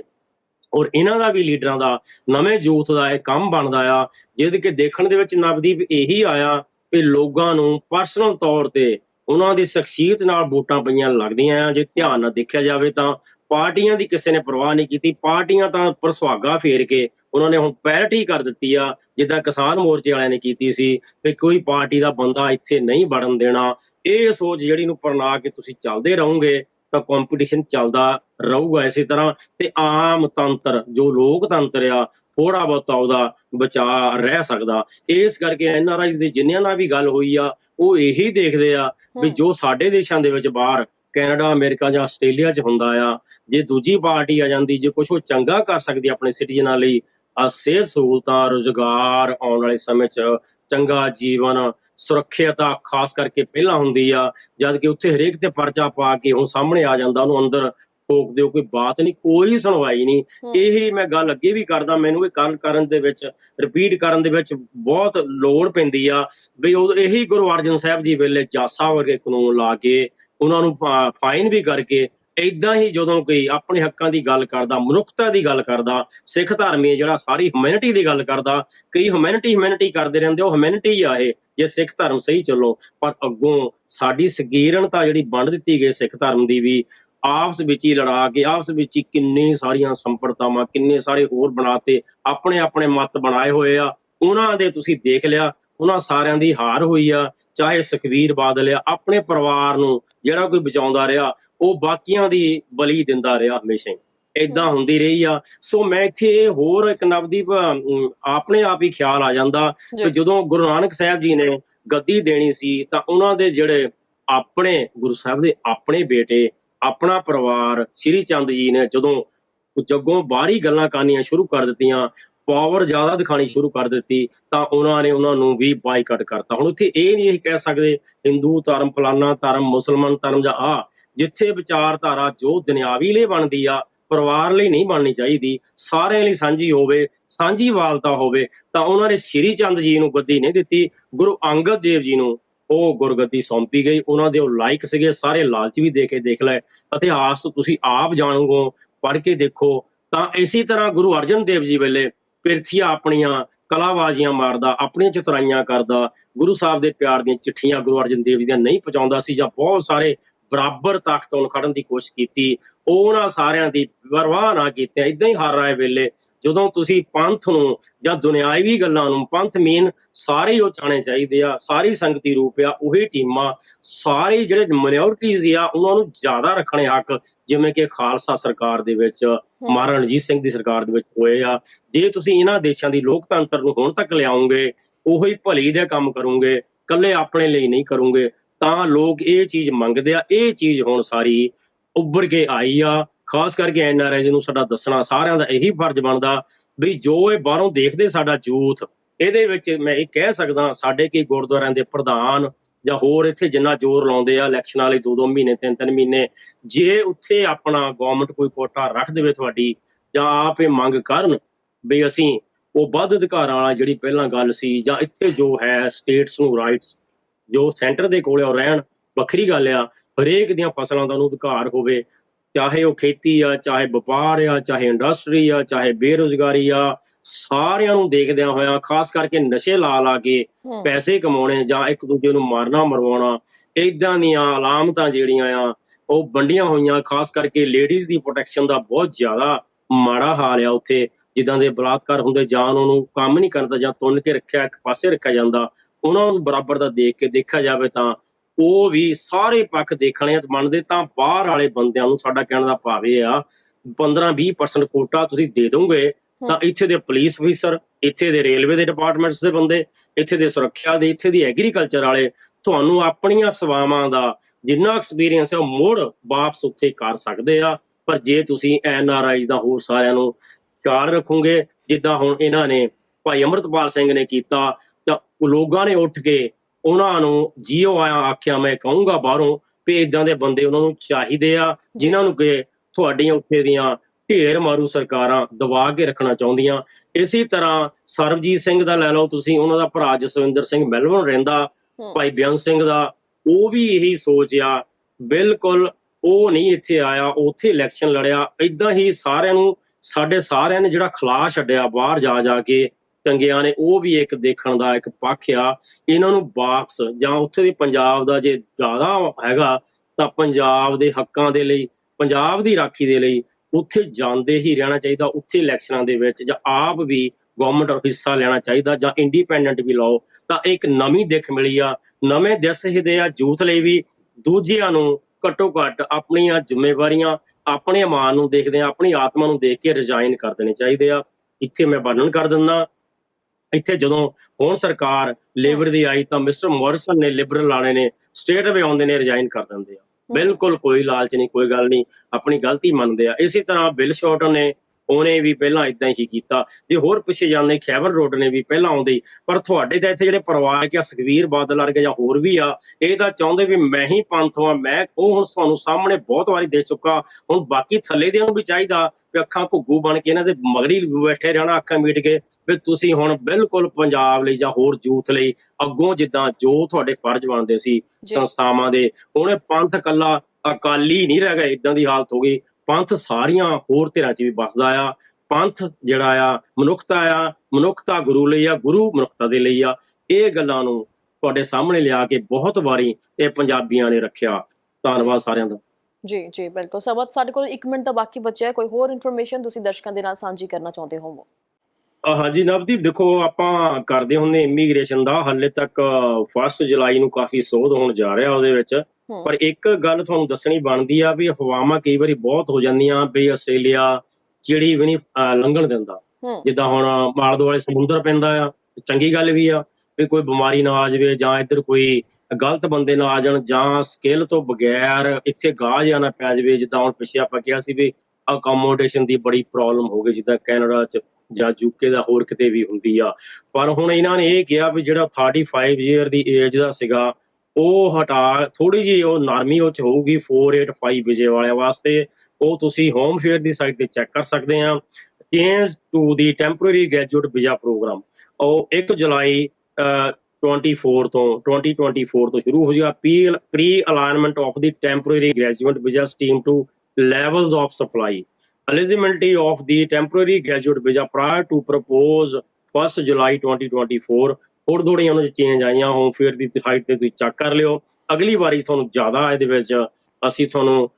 ਔਰ ਇਹਨਾਂ ਦਾ ਵੀ ਲੀਡਰਾਂ ਦਾ ਨਵੇਂ ਯੂਥ ਦਾ ਇਹ ਕੰਮ ਬਣਦਾ ਆ ਜਿਹਦੇ ਕਿ ਦੇਖਣ ਦੇ ਵਿੱਚ ਨਵਦੀਪ ਇਹੀ ਆਇਆ ਕਿ ਲੋਕਾਂ ਨੂੰ ਪਰਸਨਲ ਤੌਰ ਤੇ ਉਹਨਾਂ ਦੀ ਸ਼ਖਸੀਅਤ ਨਾਲ ਵੋਟਾਂ ਪਈਆਂ ਲੱਗਦੀਆਂ ਆ, ਜੇ ਧਿਆਨ ਨਾਲ ਦੇਖਿਆ ਜਾਵੇ ਤਾਂ ਪਾਰਟੀਆਂ ਦੀ ਕਿਸੇ ਨੇ ਪਰਵਾਹ ਨਹੀਂ ਕੀਤੀ, ਪਾਰਟੀਆਂ ਤਾਂ ਉੱਪਰ ਸੁਹਾਗਾ ਫੇਰ ਕੇ ਉਹਨਾਂ ਨੇ ਹੁਣ ਪੈਰਟੀ ਕਰ ਦਿੱਤੀ ਆ, ਜਿੱਦਾਂ ਕਿਸਾਨ ਮੋਰਚੇ ਵਾਲਿਆਂ ਨੇ ਕੀਤੀ ਸੀ ਕਿ ਕੋਈ ਪਾਰਟੀ ਦਾ ਬੰਦਾ ਇੱਥੇ ਨਹੀਂ ਵੜਨ ਦੇਣਾ, ਇਹ ਸੋਚ ਜਿਹੜੀ ਨੂੰ ਪਰਨਾ ਕੇ ਤੁਸੀਂ ਚੱਲਦੇ ਰਹੋਗੇ ਤਾਂ ਕੰਪੀਟੀਸ਼ਨ ਚੱਲਦਾ ਰਹੂਗਾ ਇਸੇ ਤਰ੍ਹਾਂ ਤੇ ਆਮ ਤੰਤਰ ਜੋ ਲੋਕਤੰਤਰ ਆ ਥੋੜਾ ਬਹੁਤਾ ਉਹਦਾ ਬਚਾ ਰਹਿ ਸਕਦਾ ਇਸ ਕਰਕੇ ਐਨਆਰਆਈਜ਼ ਦੇ ਜਿੰਨਿਆਂ ਨਾਲ ਵੀ ਗੱਲ ਹੋਈ ਆ ਉਹ ਇਹੀ ਦੇਖਦੇ ਆ ਵੀ। ਜੋ ਸਾਡੇ ਦੇਸ਼ਾਂ ਦੇ ਵਿੱਚ ਬਾਹਰ ਕੈਨੇਡਾ ਅਮਰੀਕਾ ਜਾਂ ਆਸਟ੍ਰੇਲੀਆ 'ਚ ਹੁੰਦਾ ਆ ਜੇ ਦੂਜੀ ਪਾਰਟੀ ਆ ਜਾਂਦੀ ਜੇ ਕੁਝ ਉਹ ਚੰਗਾ ਕਰ ਸਕਦੀ ਆਪਣੇ ਸਿਟੀਜ਼ਨਾਂ ਲਈ ਆ ਸਿਹਤ ਸਹੂਲਤਾਂ ਰੋਜ਼ਗਾਰ ਆਉਣ ਵਾਲੇ ਸਮੇਂ 'ਚ ਚੰਗਾ ਜੀਵਨ ਸੁਰੱਖਿਅਤਾ ਖਾਸ ਕਰਕੇ ਪਹਿਲਾਂ ਹੁੰਦੀ ਆ ਜਦ ਕਿ ਉੱਥੇ ਹਰੇਕ ਤੇ ਪਰਚਾ ਪਾ ਕੇ ਹੁਣ ਸਾਹਮਣੇ ਆ ਜਾਂਦਾ ਉਹਨੂੰ ਅੰਦਰ ਠੋਕ ਦਿਓ ਕੋਈ ਬਾਤ ਨਹੀਂ ਕੋਈ ਸੁਣਵਾਈ ਨਹੀਂ। ਇਹੀ ਮੈਂ ਗੱਲ ਅੱਗੇ ਵੀ ਕਰਦਾ ਮੈਨੂੰ ਇਹ ਗੱਲ ਕਰਨ ਦੇ ਵਿੱਚ ਰਿਪੀਟ ਕਰਨ ਦੇ ਵਿੱਚ ਬਹੁਤ ਲੋੜ ਪੈਂਦੀ ਆ ਵੀ ਉਹ ਇਹੀ ਗੁਰੂ ਅਰਜਨ ਸਾਹਿਬ ਜੀ ਵੇਲੇ ਜਾਸਾ ਵਰਗੇ ਕਾਨੂੰਨ ਲਾ ਕੇ ਉਹਨਾਂ ਨੂੰ ਫਾਈਨ ਵੀ ਕਰਕੇ ਇਦਾਂ ਹੀ ਜਦੋਂ ਕੋਈ ਆਪਣੇ ਹੱਕਾਂ ਦੀ ਗੱਲ ਕਰਦਾ, ਮਨੁੱਖਤਾ ਦੀ ਗੱਲ ਕਰਦਾ, ਸਿੱਖ ਧਰਮੀ ਜਿਹੜਾ ਸਾਰੀ ਹਿਊਮੈਨਿਟੀ ਦੀ ਗੱਲ ਕਰਦਾ, ਕਈ ਹਿਊਮੈਨਿਟੀ ਹਿਊਮੈਨਿਟੀ ਕਰਦੇ ਰਹਿੰਦੇ ਉਹ ਹਿਊਮੈਨਿਟੀ ਆ ਇਹ, ਜੇ ਸਿੱਖ ਧਰਮ ਸਹੀ ਚੱਲੋ, ਪਰ ਅੱਗੋਂ ਸਾਡੀ ਸਗੀਰਣਤਾ ਜਿਹੜੀ ਵੰਡ ਦਿੱਤੀ ਗਈ ਸਿੱਖ ਧਰਮ ਦੀ ਵੀ, ਆਪਸ ਵਿੱਚ ਹੀ ਲੜਾ ਕੇ, ਆਪਸ ਵਿੱਚ ਹੀ ਕਿੰਨੇ ਸਾਰੀਆਂ ਸੰਪਰਦਾਵਾਂ ਕਿੰਨੇ ਸਾਰੇ ਹੋਰ ਬਣਾਤੇ ਆਪਣੇ ਆਪਣੇ ਮਤ ਬਣਾਏ ਹੋਏ ਆ ਉਹਨਾਂ ਦੇ ਤੁਸੀਂ ਦੇਖ ਲਿਆ ਉਹਨਾਂ ਸਾਰਿਆਂ ਦੀ ਹਾਰ ਹੋਈ ਆ ਚਾਹੇ ਸੁਖਵੀਰ ਬਾਦਲ ਆ ਆਪਣੇ ਪਰਿਵਾਰ ਨੂੰ ਜਿਹੜਾ ਕੋਈ ਬਚਾਉਂਦਾ ਰਿਹਾ ਉਹ ਬਾਕੀਆਂ ਦੀ ਬਲੀ ਦਿੰਦਾ ਰਿਹਾ ਹਮੇਸ਼ਾ ਹੀ। ਇਦਾਂ ਹੁੰਦੀ ਰਹੀ ਆ। ਸੋ ਮੈਂ ਇੱਥੇ ਹੋਰ ਇੱਕ ਨਵਦੀਪ ਆਪਣੇ ਆਪ ਹੀ ਖਿਆਲ ਆ ਜਾਂਦਾ ਕਿ ਜਦੋਂ ਗੁਰੂ ਨਾਨਕ ਸਾਹਿਬ ਜੀ ਨੇ ਗੱਦੀ ਦੇਣੀ ਸੀ ਤਾਂ ਉਹਨਾਂ ਦੇ ਜਿਹੜੇ ਆਪਣੇ ਗੁਰੂ ਸਾਹਿਬ ਦੇ ਆਪਣੇ ਬੇਟੇ ਆਪਣਾ ਪਰਿਵਾਰ ਸ੍ਰੀ ਚੰਦ ਜੀ ਨੇ ਜਦੋਂ ਜੱਗੋਂ ਬਾਹਰੀ ਗੱਲਾਂ ਕਰਨੀਆਂ ਸ਼ੁਰੂ ਕਰ ਦਿੱਤੀਆਂ ਪਾਵਰ ਜ਼ਿਆਦਾ ਦਿਖਾਣੀ ਸ਼ੁਰੂ ਕਰ ਦਿੱਤੀ, ਤਾਂ ਉਹਨਾਂ ਨੇ ਉਹਨਾਂ ਨੂੰ ਵੀ ਬਾਈਕਾਟ ਕਰਤਾ। ਹੁਣ ਉੱਥੇ ਇਹ ਨਹੀਂ ਇਹ ਕਹਿ ਸਕਦੇ, ਹਿੰਦੂ ਧਰਮ, ਫਲਾਨਾ ਧਰਮ, ਮੁਸਲਮਾਨ ਧਰਮ ਜਾਂ ਆ ਜਿੱਥੇ ਵਿਚਾਰਧਾਰਾ ਜੋ ਦੁਨਿਆਵੀ ਲਈ ਬਣਦੀ ਆ, ਪਰਿਵਾਰ ਲਈ ਨਹੀਂ ਬਣਨੀ ਚਾਹੀਦੀ, ਸਾਰਿਆਂ ਲਈ ਸਾਂਝੀ ਹੋਵੇ, ਸਾਂਝੀ ਵਾਲਤਾ ਹੋਵੇ, ਤਾਂ ਉਹਨਾਂ ਨੇ ਸ਼੍ਰੀ ਚੰਦ ਜੀ ਨੂੰ ਗੱਦੀ ਨਹੀਂ ਦਿੱਤੀ, ਗੁਰੂ ਅੰਗਦ ਦੇਵ ਜੀ ਨੂੰ ਉਹ ਗੁਰਗੱਦੀ ਸੌਂਪੀ ਗਈ, ਉਹਨਾਂ ਦੇ ਉਹ ਲਾਇਕ ਸੀਗੇ, ਸਾਰੇ ਲਾਲਚ ਵੀ ਦੇ ਕੇ ਦੇਖ ਲੈ ਇਤਿਹਾਸ ਤੁਸੀਂ ਆਪ ਜਾਣੋਗੇ, ਪੜ੍ਹ ਕੇ ਦੇਖੋ, ਤਾਂ ਇਸੇ ਤਰ੍ਹਾਂ ਗੁਰੂ ਅਰਜਨ ਦੇਵ ਜੀ ਵੇਲੇ ਪਿਰਥੀਆ ਆਪਣੀਆਂ ਕਲਾਬਾਜ਼ੀਆਂ ਮਾਰਦਾ, ਆਪਣੀਆਂ ਚਤੁਰਾਈਆਂ ਕਰਦਾ, ਗੁਰੂ ਸਾਹਿਬ ਦੇ ਪਿਆਰ ਦੀਆਂ ਚਿੱਠੀਆਂ ਗੁਰੂ ਅਰਜਨ ਦੇਵ ਜੀ ਦੀਆਂ ਨਹੀਂ ਪਹੁੰਚਾਉਂਦਾ ਸੀ ਜਾਂ ਬਹੁਤ ਸਾਰੇ ਬਰਾਬਰ ਤਖਤ ਤੋਂ ਖੜਨ ਦੀ ਕੋਸ਼ਿਸ਼ ਕੀਤੀ। ਉਹਨਾਂ ਸਾਰਿਆਂ ਦੀ ਪਰਵਾਹ ਨਾ ਕੀਤੀ। ਇਦਾਂ ਹੀ ਹਰ ਰਾਏ ਵੇਲੇ ਜਦੋਂ ਤੁਸੀਂ ਪੰਥ ਨੂੰ ਜਾਂ ਦੁਨਿਆਵੀ ਗੱਲਾਂ ਨੂੰ ਪੰਥ ਮੀਨ ਸਾਰੇ ਉਹ ਚਾਣੇ ਚਾਹੀਦੇ ਆ ਸਾਰੀ ਸੰਗਤੀ ਰੂਪ ਆ ਉਹੀ ਟੀਮਾਂ ਸਾਰੇ ਜਿਹੜੇ ਮਾਈਨੋਰਿਟੀਜ਼ ਆ ਉਹਨਾਂ ਨੂੰ ਜ਼ਿਆਦਾ ਰੱਖਣੇ ਹੱਕ ਜਿਵੇਂ ਕਿ ਖਾਲਸਾ ਸਰਕਾਰ ਦੇ ਵਿੱਚ ਮਹਾਰਾਜਾ ਰਣਜੀਤ ਸਿੰਘ ਦੀ ਸਰਕਾਰ ਦੇ ਵਿੱਚ ਹੋਏ ਆ। ਜੇ ਤੁਸੀਂ ਇਹਨਾਂ ਦੇਸ਼ਾਂ ਦੀ ਲੋਕਤੰਤਰ ਨੂੰ ਹੁਣ ਤੱਕ ਲਿਆਉਂਗੇ ਉਹੀ ਭਲੀ ਦੇ ਕੰਮ ਕਰੋਗੇ ਕੱਲੇ ਆਪਣੇ ਲਈ ਨਹੀਂ ਕਰੋਗੇ। ਤਾਂ ਲੋਕ ਇਹ ਚੀਜ਼ ਮੰਗਦੇ ਆ, ਇਹ ਚੀਜ਼ ਹੁਣ ਸਾਰੀ ਉੱਭਰ ਕੇ ਆਈ ਆ। ਖਾਸ ਕਰਕੇ ਐਨਆਰਆਈਜ਼ ਨੂੰ ਸਾਡਾ ਦੱਸਣਾ, ਸਾਰਿਆਂ ਦਾ ਇਹੀ ਫਰਜ਼ ਬਣਦਾ ਵੀ ਜੋ ਇਹ ਬਾਹਰੋਂ ਦੇਖਦੇ ਸਾਡਾ ਯੂਥ ਇਹਦੇ ਵਿੱਚ ਮੈਂ ਇਹ ਕਹਿ ਸਕਦਾ, ਸਾਡੇ ਕੀ ਗੁਰਦੁਆਰਿਆਂ ਦੇ ਪ੍ਰਧਾਨ ਜਾਂ ਹੋਰ ਇੱਥੇ ਜਿੰਨਾ ਜ਼ੋਰ ਲਾਉਂਦੇ ਆ, ਇਲੈਕਸ਼ਨ ਵਾਲੇ ਦੋ ਦੋ ਮਹੀਨੇ ਤਿੰਨ ਤਿੰਨ ਮਹੀਨੇ, ਜੇ ਉੱਥੇ ਆਪਣਾ ਗਵਰਨਮੈਂਟ ਕੋਈ ਕੋਟਾ ਰੱਖ ਦੇਵੇ ਤੁਹਾਡੀ ਜਾਂ ਆਪ ਇਹ ਮੰਗ ਕਰਨ ਵੀ ਅਸੀਂ ਉਹ ਵੱਧ ਅਧਿਕਾਰਾਂ ਵਾਲਾ ਜਿਹੜੀ ਪਹਿਲਾਂ ਗੱਲ ਸੀ ਜਾਂ ਇੱਥੇ ਜੋ ਹੈ ਸਟੇਟਸ ਨੂੰ ਰਾਈਟਸ ਜੋ ਸੈਂਟਰ ਦੇ ਕੋਲ ਆ ਰਹਿਣ ਵੱਖਰੀ ਗੱਲ ਆ ਹਰੇਕ ਦੀਆਂ ਫਸਲਾਂ ਦਾ ਉਹਨੂੰ ਅਧਿਕਾਰ ਹੋਵੇ ਚਾਹੇ ਉਹ ਖੇਤੀ ਆ ਚਾਹੇ ਵਪਾਰ ਆ ਚਾਹੇ ਇੰਡਸਟਰੀ ਆ ਚਾਹੇ ਬੇਰੁਜ਼ਗਾਰੀ ਆ ਸਾਰਿਆਂ ਨੂੰ ਦੇਖਦਿਆਂ ਹੋਇਆਂ ਖਾਸ ਕਰਕੇ ਨਸ਼ੇ ਲਾ ਲਾ ਕੇ ਪੈਸੇ ਕਮਾਉਣੇ ਜਾਂ ਇੱਕ ਦੂਜੇ ਨੂੰ ਮਾਰਨਾ ਮਰਵਾਉਣਾ ਇਦਾਂ ਦੀਆਂ ਅਲਾਮਤਾਂ ਜਿਹੜੀਆਂ ਆ ਉਹ ਵੰਡੀਆਂ ਹੋਈਆਂ ਖਾਸ ਕਰਕੇ ਲੇਡੀਜ਼ ਦੀ ਪ੍ਰੋਟੈਕਸ਼ਨ ਦਾ ਬਹੁਤ ਜ਼ਿਆਦਾ ਮਾੜਾ ਹਾਲ ਆ ਉੱਥੇ ਜਿੱਦਾਂ ਦੇ ਬਲਾਤਕਾਰ ਹੁੰਦੇ ਜਾਂ ਉਹਨਾਂ ਕੰਮ ਨਹੀਂ ਕਰਦਾ ਜਾਂ ਤੁੰਨ ਕੇ ਰੱਖਿਆ ਇੱਕ ਪਾਸੇ ਰੱਖਿਆ ਜਾਂਦਾ ਉਹਨਾਂ ਨੂੰ ਬਰਾਬਰ ਦਾ ਦੇਖ ਕੇ ਦੇਖਿਆ ਜਾਵੇ ਤਾਂ ਉਹ ਵੀ ਸਾਰੇ ਪੱਖ ਦੇਖਣੇ ਆ ਤੇ ਮੰਨਦੇ ਤਾਂ ਬਾਹਰ ਵਾਲੇ ਬੰਦਿਆਂ ਨੂੰ ਸਾਡਾ ਕਹਿਣ ਦਾ ਭਾਵ ਇਹ ਆ 15-20% ਕੋਟਾ ਤੁਸੀਂ ਦੇ ਦੋਗੇ ਤਾਂ ਇੱਥੇ ਦੇ ਪੁਲਿਸ ਅਫੀਸਰ ਇੱਥੇ ਦੇ ਰੇਲਵੇ ਦੇ ਡਿਪਾਰਟਮੈਂਟਸ ਦੇ ਬੰਦੇ ਇੱਥੇ ਦੇ ਸੁਰੱਖਿਆ ਦੇ ਇੱਥੇ ਦੀ ਐਗਰੀਕਲਚਰ ਵਾਲੇ ਤੁਹਾਨੂੰ ਆਪਣੀਆਂ ਸੇਵਾਵਾਂ ਦਾ ਜਿੰਨਾ ਐਕਸਪੀਰੀਅੰਸ ਹੈ ਉਹ ਮੋੜ ਵਾਪਸ ਉੱਥੇ ਕਰ ਸਕਦੇ ਆ। ਪਰ ਜੇ ਤੁਸੀਂ ਐਨ ਆਰ ਆਈਜ਼ ਦਾ ਹੋਰ ਸਾਰਿਆਂ ਨੂੰ ਖਿਆਲ ਰੱਖੋਗੇ ਜਿੱਦਾਂ ਹੁਣ ਇਹਨਾਂ ਨੇ ਭਾਈ ਅਮਰਤਪਾਲ ਸਿੰਘ ਨੇ ਕੀਤਾ ਤਾਂ ਉਹ ਲੋਕਾਂ ਨੇ ਉੱਠ ਕੇ ਉਹਨਾਂ ਨੂੰ ਜੀਓ ਆਇਆ ਆਖਿਆ ਮੈਂ ਕਹੂੰਗਾ ਬਾਹਰੋਂ ਵੀ ਇਦਾਂ ਦੇ ਬੰਦੇ ਉਹਨਾਂ ਨੂੰ ਚਾਹੀਦੇ ਆ ਜਿਨ੍ਹਾਂ ਨੂੰ ਕਿ ਤੁਹਾਡੀਆਂ ਉੱਥੇ ਦੀਆਂ ਢੇਰ ਮਾਰੂ ਸਰਕਾਰਾਂ ਦਬਾ ਕੇ ਰੱਖਣਾ ਚਾਹੁੰਦੀਆਂ। ਇਸੇ ਤਰ੍ਹਾਂ ਸਰਬਜੀਤ ਸਿੰਘ ਦਾ ਲੈ ਲਓ ਤੁਸੀਂ ਉਹਨਾਂ ਦਾ ਭਰਾ ਜਸਵਿੰਦਰ ਸਿੰਘ ਮੈਲਬੌਰਨ ਰਹਿੰਦਾ ਭਾਈ ਬੇਅੰਤ ਸਿੰਘ ਦਾ ਉਹ ਵੀ ਇਹੀ ਸੋਚ ਆ ਬਿਲਕੁਲ ਉਹ ਨਹੀਂ ਇੱਥੇ ਆਇਆ ਉੱਥੇ ਇਲੈਕਸ਼ਨ ਲੜਿਆ ਇਦਾਂ ਹੀ ਸਾਰਿਆਂ ਨੂੰ ਸਾਡੇ ਸਾਰਿਆਂ ਨੇ ਜਿਹੜਾ ਖਲਾ ਛੱਡਿਆ ਬਾਹਰ ਜਾ ਜਾ ਕੇ ਚੰਗਿਆਂ ਨੇ, ਉਹ ਵੀ ਇੱਕ ਦੇਖਣ ਦਾ ਇੱਕ ਪੱਖ ਆ, ਇਹਨਾਂ ਨੂੰ ਵਾਪਸ ਜਾਂ ਉੱਥੇ ਦੇ ਪੰਜਾਬ ਦਾ ਜੇ ਜ਼ਿਆਦਾ ਹੈਗਾ, ਤਾਂ ਪੰਜਾਬ ਦੇ ਹੱਕਾਂ ਦੇ ਲਈ, ਪੰਜਾਬ ਦੀ ਰਾਖੀ ਦੇ ਲਈ ਉੱਥੇ ਜਾਂਦੇ ਹੀ ਰਹਿਣਾ ਚਾਹੀਦਾ, ਉੱਥੇ ਇਲੈਕਸ਼ਨਾਂ ਦੇ ਵਿੱਚ ਜਾਂ ਆਪ ਵੀ ਗਵਰਨਮੈਂਟ ਹਿੱਸਾ ਲੈਣਾ ਚਾਹੀਦਾ ਜਾਂ ਇੰਡੀਪੈਂਡੈਂਟ ਵੀ ਲਾਓ, ਤਾਂ ਇੱਕ ਨਵੀਂ ਦਿੱਖ ਮਿਲੀ ਆ, ਨਵੇਂ ਦਿਸ ਹਿਦੇ ਆ ਯੂਥ ਲਈ ਵੀ ਦੂਜਿਆਂ ਨੂੰ ਘੱਟੋ ਘੱਟ ਆਪਣੀਆਂ ਜ਼ਿੰਮੇਵਾਰੀਆਂ ਆਪਣੇ ਮਾਨ ਨੂੰ ਦੇਖਦੇ ਆ, ਆਪਣੀ ਆਤਮਾ ਨੂੰ ਦੇਖ ਕੇ ਰਿਜ਼ਾਈਨ ਕਰ ਦੇਣੇ ਚਾਹੀਦੇ ਆ। ਇੱਥੇ ਮੈਂ ਵਰਣਨ ਕਰ ਦਿੰਦਾ ਇੱਥੇ ਜਦੋਂ ਹੁਣ ਸਰਕਾਰ ਲੇਬਰ ਦੀ ਆਈ ਤਾਂ ਮਿਸਟਰ ਮੋਰਿਸਨ ਨੇ ਲਿਬਰਲ ਵਾਲੇ ਨੇ ਸਟੇਟ ਵੇ ਆਉਂਦੇ ਨੇ ਰਿਜ਼ਾਈਨ ਕਰ ਦਿੰਦੇ ਆ। ਬਿਲਕੁਲ ਕੋਈ ਲਾਲਚ ਨਹੀਂ ਕੋਈ ਗੱਲ ਨਹੀਂ ਆਪਣੀ ਗਲਤੀ ਮੰਨਦੇ ਆ। ਇਸੇ ਤਰ੍ਹਾਂ ਬਿਲ ਸ਼ਾਰਟਨ ਨੇ ਉਹਨੇ ਵੀ ਪਹਿਲਾਂ ਇਦਾਂ ਹੀ ਕੀਤਾ। ਜੇ ਹੋਰ ਪਿੱਛੇ ਜਾਂਦੇ ਖੈਬਰ ਰੋਡ ਨੇ ਵੀ ਪਹਿਲਾਂ ਆਉਂਦੇ ਹੀ। ਪਰ ਤੁਹਾਡੇ ਤਾਂ ਇੱਥੇ ਜਿਹੜੇ ਪਰਿਵਾਰਕ ਆ ਸੁਖਵੀਰ ਬਾਦਲ ਵਰਗੇ ਜਾਂ ਹੋਰ ਵੀ ਆ ਇਹ ਤਾਂ ਚਾਹੁੰਦੇ ਵੀ ਮੈਂ ਹੀ ਪੰਥ ਹਾਂ ਮੈਂ ਉਹ ਹੁਣ ਤੁਹਾਨੂੰ ਸਾਹਮਣੇ ਬਹੁਤ ਵਾਰੀ ਦੇ ਚੁੱਕਾ। ਹੁਣ ਬਾਕੀ ਥੱਲੇ ਦਿਆਂ ਨੂੰ ਵੀ ਚਾਹੀਦਾ ਵੀ ਅੱਖਾਂ ਘੁੱਗੂ ਬਣ ਕੇ ਇਹਨਾਂ ਦੇ ਮਗਰੀ ਬੈਠੇ ਰਹਿਣਾ ਅੱਖਾਂ ਮੀਟ ਕੇ। ਵੀ ਤੁਸੀਂ ਹੁਣ ਬਿਲਕੁਲ ਪੰਜਾਬ ਲਈ ਜਾਂ ਹੋਰ ਯੂਥ ਲਈ ਅੱਗੋਂ ਜਿੱਦਾਂ ਜੋ ਤੁਹਾਡੇ ਫਰਜ਼ ਬਣਦੇ ਸੀ ਸੰਸਥਾਵਾਂ ਦੇ। ਇਹ ਪੰਥ ਕੱਲਾ ਅਕਾਲੀ ਨਹੀਂ ਰਹਿ ਗਿਆ ਇਦਾਂ ਦੀ ਹਾਲਤ ਹੋ ਗਈ। ਪੰਥ ਸਾਰੀਆਂ ਹੋਰ ਧਿਰਾਂ 'ਚ ਵੀ ਵੱਸਦਾ ਆ। ਪੰਥ ਜਿਹੜਾ ਆ ਮਨੁੱਖਤਾ ਆ ਮਨੁੱਖਤਾ ਗੁਰੂ ਲਈ ਆ ਗੁਰੂ ਮਨੁੱਖਤਾ ਦੇ ਲਈ ਆ। ਇਹ ਗੱਲਾਂ ਨੂੰ ਤੁਹਾਡੇ ਸਾਹਮਣੇ ਲਿਆ ਕੇ ਬਹੁਤ ਵਾਰੀ ਇਹ ਪੰਜਾਬੀਆਂ ਨੇ ਰੱਖਿਆ। ਧੰਨਵਾਦ ਸਾਰਿਆਂ ਦਾ। ਜੀ ਜੀ ਬਿਲਕੁਲ। ਸਬਤ ਸਾਡੇ ਕੋਲ 1 ਮਿੰਟ ਦਾ ਬਾਕੀ ਬਚਿਆ ਹੈ। ਕੋਈ ਹੋਰ ਇਨਫੋਰਮੇਸ਼ਨ ਤੁਸੀਂ ਦਰਸ਼ਕਾਂ ਦੇ ਨਾਲ ਸਾਂਝੀ ਕਰਨਾ ਚਾਹੁੰਦੇ ਹੋਵੋ? ਅ, ਹਾਂਜੀ ਨਵਦੀਪ ਦੇਖੋ ਆਪਾਂ ਕਰਦੇ ਹੁੰਦੇ ਇਮੀਗ੍ਰੇਸ਼ਨ ਦਾ। ਹਾਲੇ ਤੱਕ 1 ਜੁਲਾਈ ਨੂੰ ਕਾਫੀ ਸੋਧ ਹੋਣ ਜਾ ਰਿਹਾ ਉਹਦੇ ਵਿੱਚ। ਹੂੰ ਪਰ ਇੱਕ ਗੱਲ ਤੁਹਾਨੂੰ ਦੱਸਣੀ ਬਣਦੀ ਆ ਵੀ ਅਫਵਾਹਾਂ ਕਈ ਵਾਰੀ ਬਹੁਤ ਹੋ ਜਾਂਦੀਆਂ ਵੀ ਆਸਟ੍ਰੇਲੀਆ ਜਿਹੜੀ ਵੀ ਨਹੀਂ ਲੰਘਣ ਦਿੰਦਾ। ਜਿੱਦਾਂ ਹੁਣ ਮਾਲ ਦੁਆਲੇ ਸਮੁੰਦਰ ਪੈਂਦਾ ਆ ਚੰਗੀ ਗੱਲ ਵੀ ਆ ਵੀ ਕੋਈ ਬਿਮਾਰੀ ਨਾ ਆ ਜਾਵੇ ਜਾਂ ਇੱਧਰ ਕੋਈ ਗਲਤ ਬੰਦੇ ਨਾ ਆ ਜਾਣ ਜਾਂ ਸਕਿੱਲ ਤੋਂ ਬਗੈਰ ਇੱਥੇ ਗਾਹ ਜਾਂ ਨਾ ਪੈ ਜਾਵੇ ਜਿੱਦਾਂ ਹੁਣ ਪਿੱਛੇ ਆਪਾਂ ਕਿਹਾ ਸੀ ਵੀ ਅਕੋਮੋਡੇਸ਼ਨ ਦੀ ਬੜੀ ਪ੍ਰੋਬਲਮ ਹੋ ਗਈ ਜਿੱਦਾਂ ਕੈਨੇਡਾ 'ਚ ਜਾਂ ਯੂਕੇ ਦਾ ਹੋਰ ਕਿਤੇ ਵੀ ਹੁੰਦੀ ਆ। ਪਰ ਹੁਣ ਇਹਨਾਂ ਨੇ ਇਹ ਕਿਹਾ ਵੀ ਜਿਹੜਾ 35 ਈਅਰ ਦੀ ਏਜ ਦਾ ਸੀਗਾ ਉਹ ਹਟਾ ਥੋੜੀ ਜਿਹੀ ਉਹ ਨਾਰਮੀ ਉਹ ਚ ਹੋਊਗੀ 485 ਵਿਜੇ ਵਾਲਿਆਂ ਵਾਸਤੇ। ਉਹ ਤੁਸੀਂ ਹੋਮ ਫੇਅਰ ਦੀ ਸਾਈਟ ਤੇ ਚੈੱਕ ਕਰ ਸਕਦੇ ਆ। Change to the temporary graduate visa program ਉਹ 1 ਜੁਲਾਈ ਅਹ, 24 ਤੋਂ 2024 ਤੋਂ ਸ਼ੁਰੂ ਹੋ ਜਾਏਗਾ pre alignment of the temporary graduate visa stream to levels of supply eligibility of the temporary graduate visa prior to propose 1st July 2024 ਥੋੜ੍ਹ ਥੋੜ੍ਹੀਆਂ ਉਹਨਾਂ 'ਚ ਚੇਂਜ ਆਈਆਂ ਹੋਮ ਫੇਅਰ ਦੀ ਸਾਈਟ ਤੇ ਤੁਸੀਂ ਚੈੱਕ ਕਰ ਲਿਓ। ਅਗਲੀ ਵਾਰੀ ਤੁਹਾਨੂੰ ਜ਼ਿਆਦਾ ਇਹਦੇ ਵਿੱਚ ਅਸੀਂ ਤੁਹਾਨੂੰ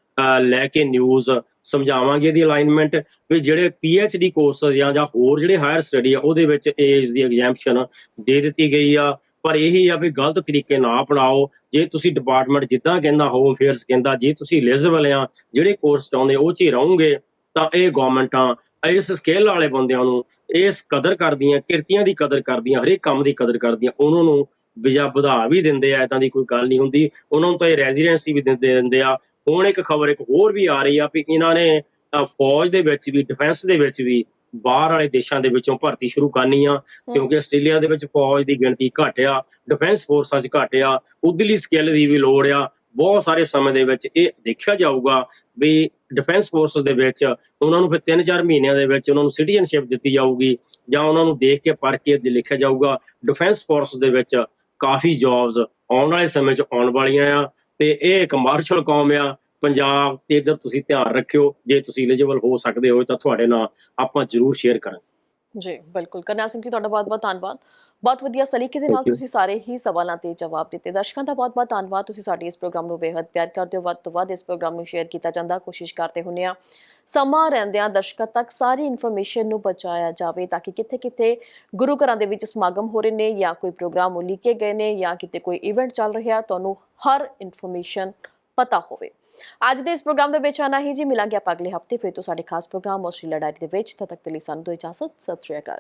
ਲੈ ਕੇ ਨਿਊਜ਼ ਸਮਝਾਵਾਂਗੇ ਇਹਦੀ ਅਲਾਈਨਮੈਂਟ ਵੀ ਜਿਹੜੇ ਡੀ ਕੋਰਸਸ ਜਾਂ ਜਾਂ ਹੋਰ ਜਿਹੜੇ ਹਾਇਰ ਸਟੱਡੀ ਆ, ਉਹਦੇ ਵਿੱਚ ਏਜ ਦੀ ਐਗਜ਼ੈਂਪਸ਼ਨ ਦੇ ਦਿੱਤੀ ਗਈ ਆ। ਪਰ ਇਹੀ ਆ ਵੀ ਗਲਤ ਤਰੀਕੇ ਨਾ ਅਪਣਾਓ। ਜੇ ਤੁਸੀਂ ਡਿਪਾਰਟਮੈਂਟ ਜਿੱਦਾਂ ਕਹਿੰਦਾ ਹੋਮ ਅਫੇਅਰਸ ਕਹਿੰਦਾ, ਜੇ ਤੁਸੀਂ ਐਲੀਜੀਬਲ ਆ, ਜਿਹੜੇ ਕੋਰਸ ਚਾਹੁੰਦੇ, ਉਹ 'ਚ ਹੀ ਰਹੋਗੇ, ਤਾਂ ਇਹ ਗਵਰਨਮੈਂਟਾਂ ਇਸ ਸਕੇਲ ਵਾਲੇ ਬੰਦਿਆਂ ਨੂੰ ਇਸ ਕਦਰ ਕਰਦੀਆਂ ਕਿਰਤੀਆਂ ਦੀ ਕਦਰ ਕਰਦੀਆਂ ਹਰੇਕ ਕੰਮ ਦੀ ਕਦਰ ਕਰਦੀਆਂ ਉਹਨਾਂ ਨੂੰ ਵੀਜ਼ਾ ਵਧਾ ਵੀ ਦਿੰਦੇ ਆ ਇਦਾਂ ਦੀ ਕੋਈ ਗੱਲ ਨਹੀਂ ਹੁੰਦੀ। ਉਹਨਾਂ ਨੂੰ ਤਾਂ ਇਹ ਰੈਜ਼ੀਡੈਂਸੀ ਵੀ ਦਿੰਦੇ ਦਿੰਦੇ ਆ। ਹੁਣ ਇੱਕ ਖਬਰ ਇੱਕ ਹੋਰ ਵੀ ਆ ਰਹੀ ਆ ਵੀ ਇਹਨਾਂ ਨੇ ਫੌਜ ਦੇ ਵਿੱਚ ਵੀ ਡਿਫੈਂਸ ਦੇ ਵਿੱਚ ਵੀ ਬਾਹਰ ਵਾਲੇ ਦੇਸ਼ਾਂ ਦੇ ਵਿੱਚੋਂ ਭਰਤੀ ਸ਼ੁਰੂ ਕਰਨੀ ਆ ਕਿਉਂਕਿ ਆਸਟ੍ਰੇਲੀਆ ਦੇ ਵਿੱਚ ਫੌਜ ਦੀ ਗਿਣਤੀ ਘੱਟ ਆ ਡਿਫੈਂਸ ਫੋਰਸਾਂ 'ਚ ਘੱਟ ਆ ਉਧਰਲੀ ਸਕਿੱਲ ਦੀ ਵੀ ਲੋੜ ਆ। ਬਹੁਤ ਸਾਰੇ ਸਮੇਂ ਦੇ ਵਿੱਚ ਇਹ ਦੇਖਿਆ ਜਾਊਗਾ ਵੀ ਡਿਫੈਂਸ ਫੋਰਸ ਦੇ ਵਿੱਚ, ਉਹਨਾਂ ਨੂੰ ਫਿਰ 3-4 ਮਹੀਨਿਆਂ ਦੇ ਵਿੱਚ ਉਹਨਾਂ ਨੂੰ ਸਿਟੀਜ਼ਨਸ਼ਿਪ ਦਿੱਤੀ ਜਾਊਗੀ ਜਾਂ ਉਹਨਾਂ ਨੂੰ ਦੇਖ ਕੇ, ਪੜ੍ਹ ਕੇ ਲਿਖਿਆ ਜਾਊਗਾ। ਡਿਫੈਂਸ ਫੋਰਸ ਦੇ ਵਿੱਚ ਕਾਫੀ ਜੌਬਸ ਆਉਣ ਵਾਲੇ ਸਮੇਂ 'ਚ ਆਉਣ ਵਾਲੀਆਂ ਆ ਤੇ ਇਹ ਇੱਕ ਮਾਰਸ਼ਲ ਕੌਮ ਆ। ਪੰਜਾਬ ਤੇ ਇਧਰ ਤੁਸੀਂ ਧਿਆਨ ਰੱਖਿਓ, ਜੇ ਤੁਸੀਂ ਐਲੀਜੀਬਲ ਹੋ ਸਕਦੇ ਹੋ ਤਾਂ ਤੁਹਾਡੇ ਨਾਲ ਆਪਾਂ ਜ਼ਰੂਰ ਸ਼ੇਅਰ ਕਰਾਂਗੇ। ਜੀ, ਬਿਲਕੁਲ। ਕਰਨੈਲ ਸਿੰਘ ਜੀ, ਤੁਹਾਡਾ ਬਹੁਤ-ਬਹੁਤ ਧੰਨਵਾਦ। ਬਹੁਤ ਵਧੀਆ ਸਲੀਕੇ ਦੇ ਨਾਲ. ਤੁਸੀਂ ਸਾਰੇ ਹੀ ਸਵਾਲਾਂ ਤੇ ਜਵਾਬ ਦਿੱਤੇ। ਦਰਸ਼ਕਾਂ ਦਾ ਬਹੁਤ-ਬਹੁਤ ਧੰਨਵਾਦ। ਤੁਸੀਂ ਸਾਡੇ ਇਸ ਪ੍ਰੋਗਰਾਮ ਨੂੰ ਬੇहद ਪਿਆਰ ਕਰਦੇ ਹੋ। ਵੱਧ ਤੋਂ ਵੱਧ ਇਸ ਪ੍ਰੋਗਰਾਮ ਨੂੰ ਸ਼ੇਅਰ ਕੀਤਾ ਜਾਂਦਾ। ਕੋਸ਼ਿਸ਼ ਕਰਦੇ ਹੁੰਨੇ ਆ ਸਮਾਂ ਰਹਿੰਦਿਆਂ ਦਰਸ਼ਕਾਂ ਤੱਕ ਸਾਰੀ ਇਨਫੋਰਮੇਸ਼ਨ ਨੂੰ ਪਹੁੰਚਾਇਆ ਜਾਵੇ ਤਾਂ ਕਿ ਕਿੱਥੇ-ਕਿੱਥੇ ਗੁਰੂ ਘਰਾਂ ਦੇ ਵਿੱਚ ਸਮਾਗਮ ਹੋ ਰਹੇ ਨੇ ਜਾਂ ਕੋਈ ਪ੍ਰੋਗਰਾਮ ਉਲੀਕੇ ਗਏ ਨੇ ਜਾਂ ਕਿਤੇ ਕੋਈ ਇਵੈਂਟ ਚੱਲ ਰਿਹਾ ਤੁਹਾਨੂੰ ਹਰ ਇਨਫੋਰਮੇਸ਼ਨ ਪਤਾ ਹੋਵੇ। ਅੱਜ ਦੇ ਇਸ ਪ੍ਰੋਗਰਾਮ ਦੇ ਵਿੱਚ ਆਣਾ ਹੀ ਜੀ। ਮਿਲਾਂਗੇ ਆਪਾਂ ਅਗਲੇ ਹਫ਼ਤੇ ਫਿਰ ਤੋਂ ਸਾਡੇ ਖਾਸ ਪ੍ਰੋਗਰਾਮ ਆਸਟ੍ਰੇਲੀਆ ਡਾਇਰੀ ਦੇ ਵਿੱਚ। ਤਦ ਤੱਕ ਲਈ ਸਾਨੂੰ ਦੋ ਇਜਾਜ਼ਤ। ਸਤਿ ਸ਼੍ਰੀ ਅਕਾਲ।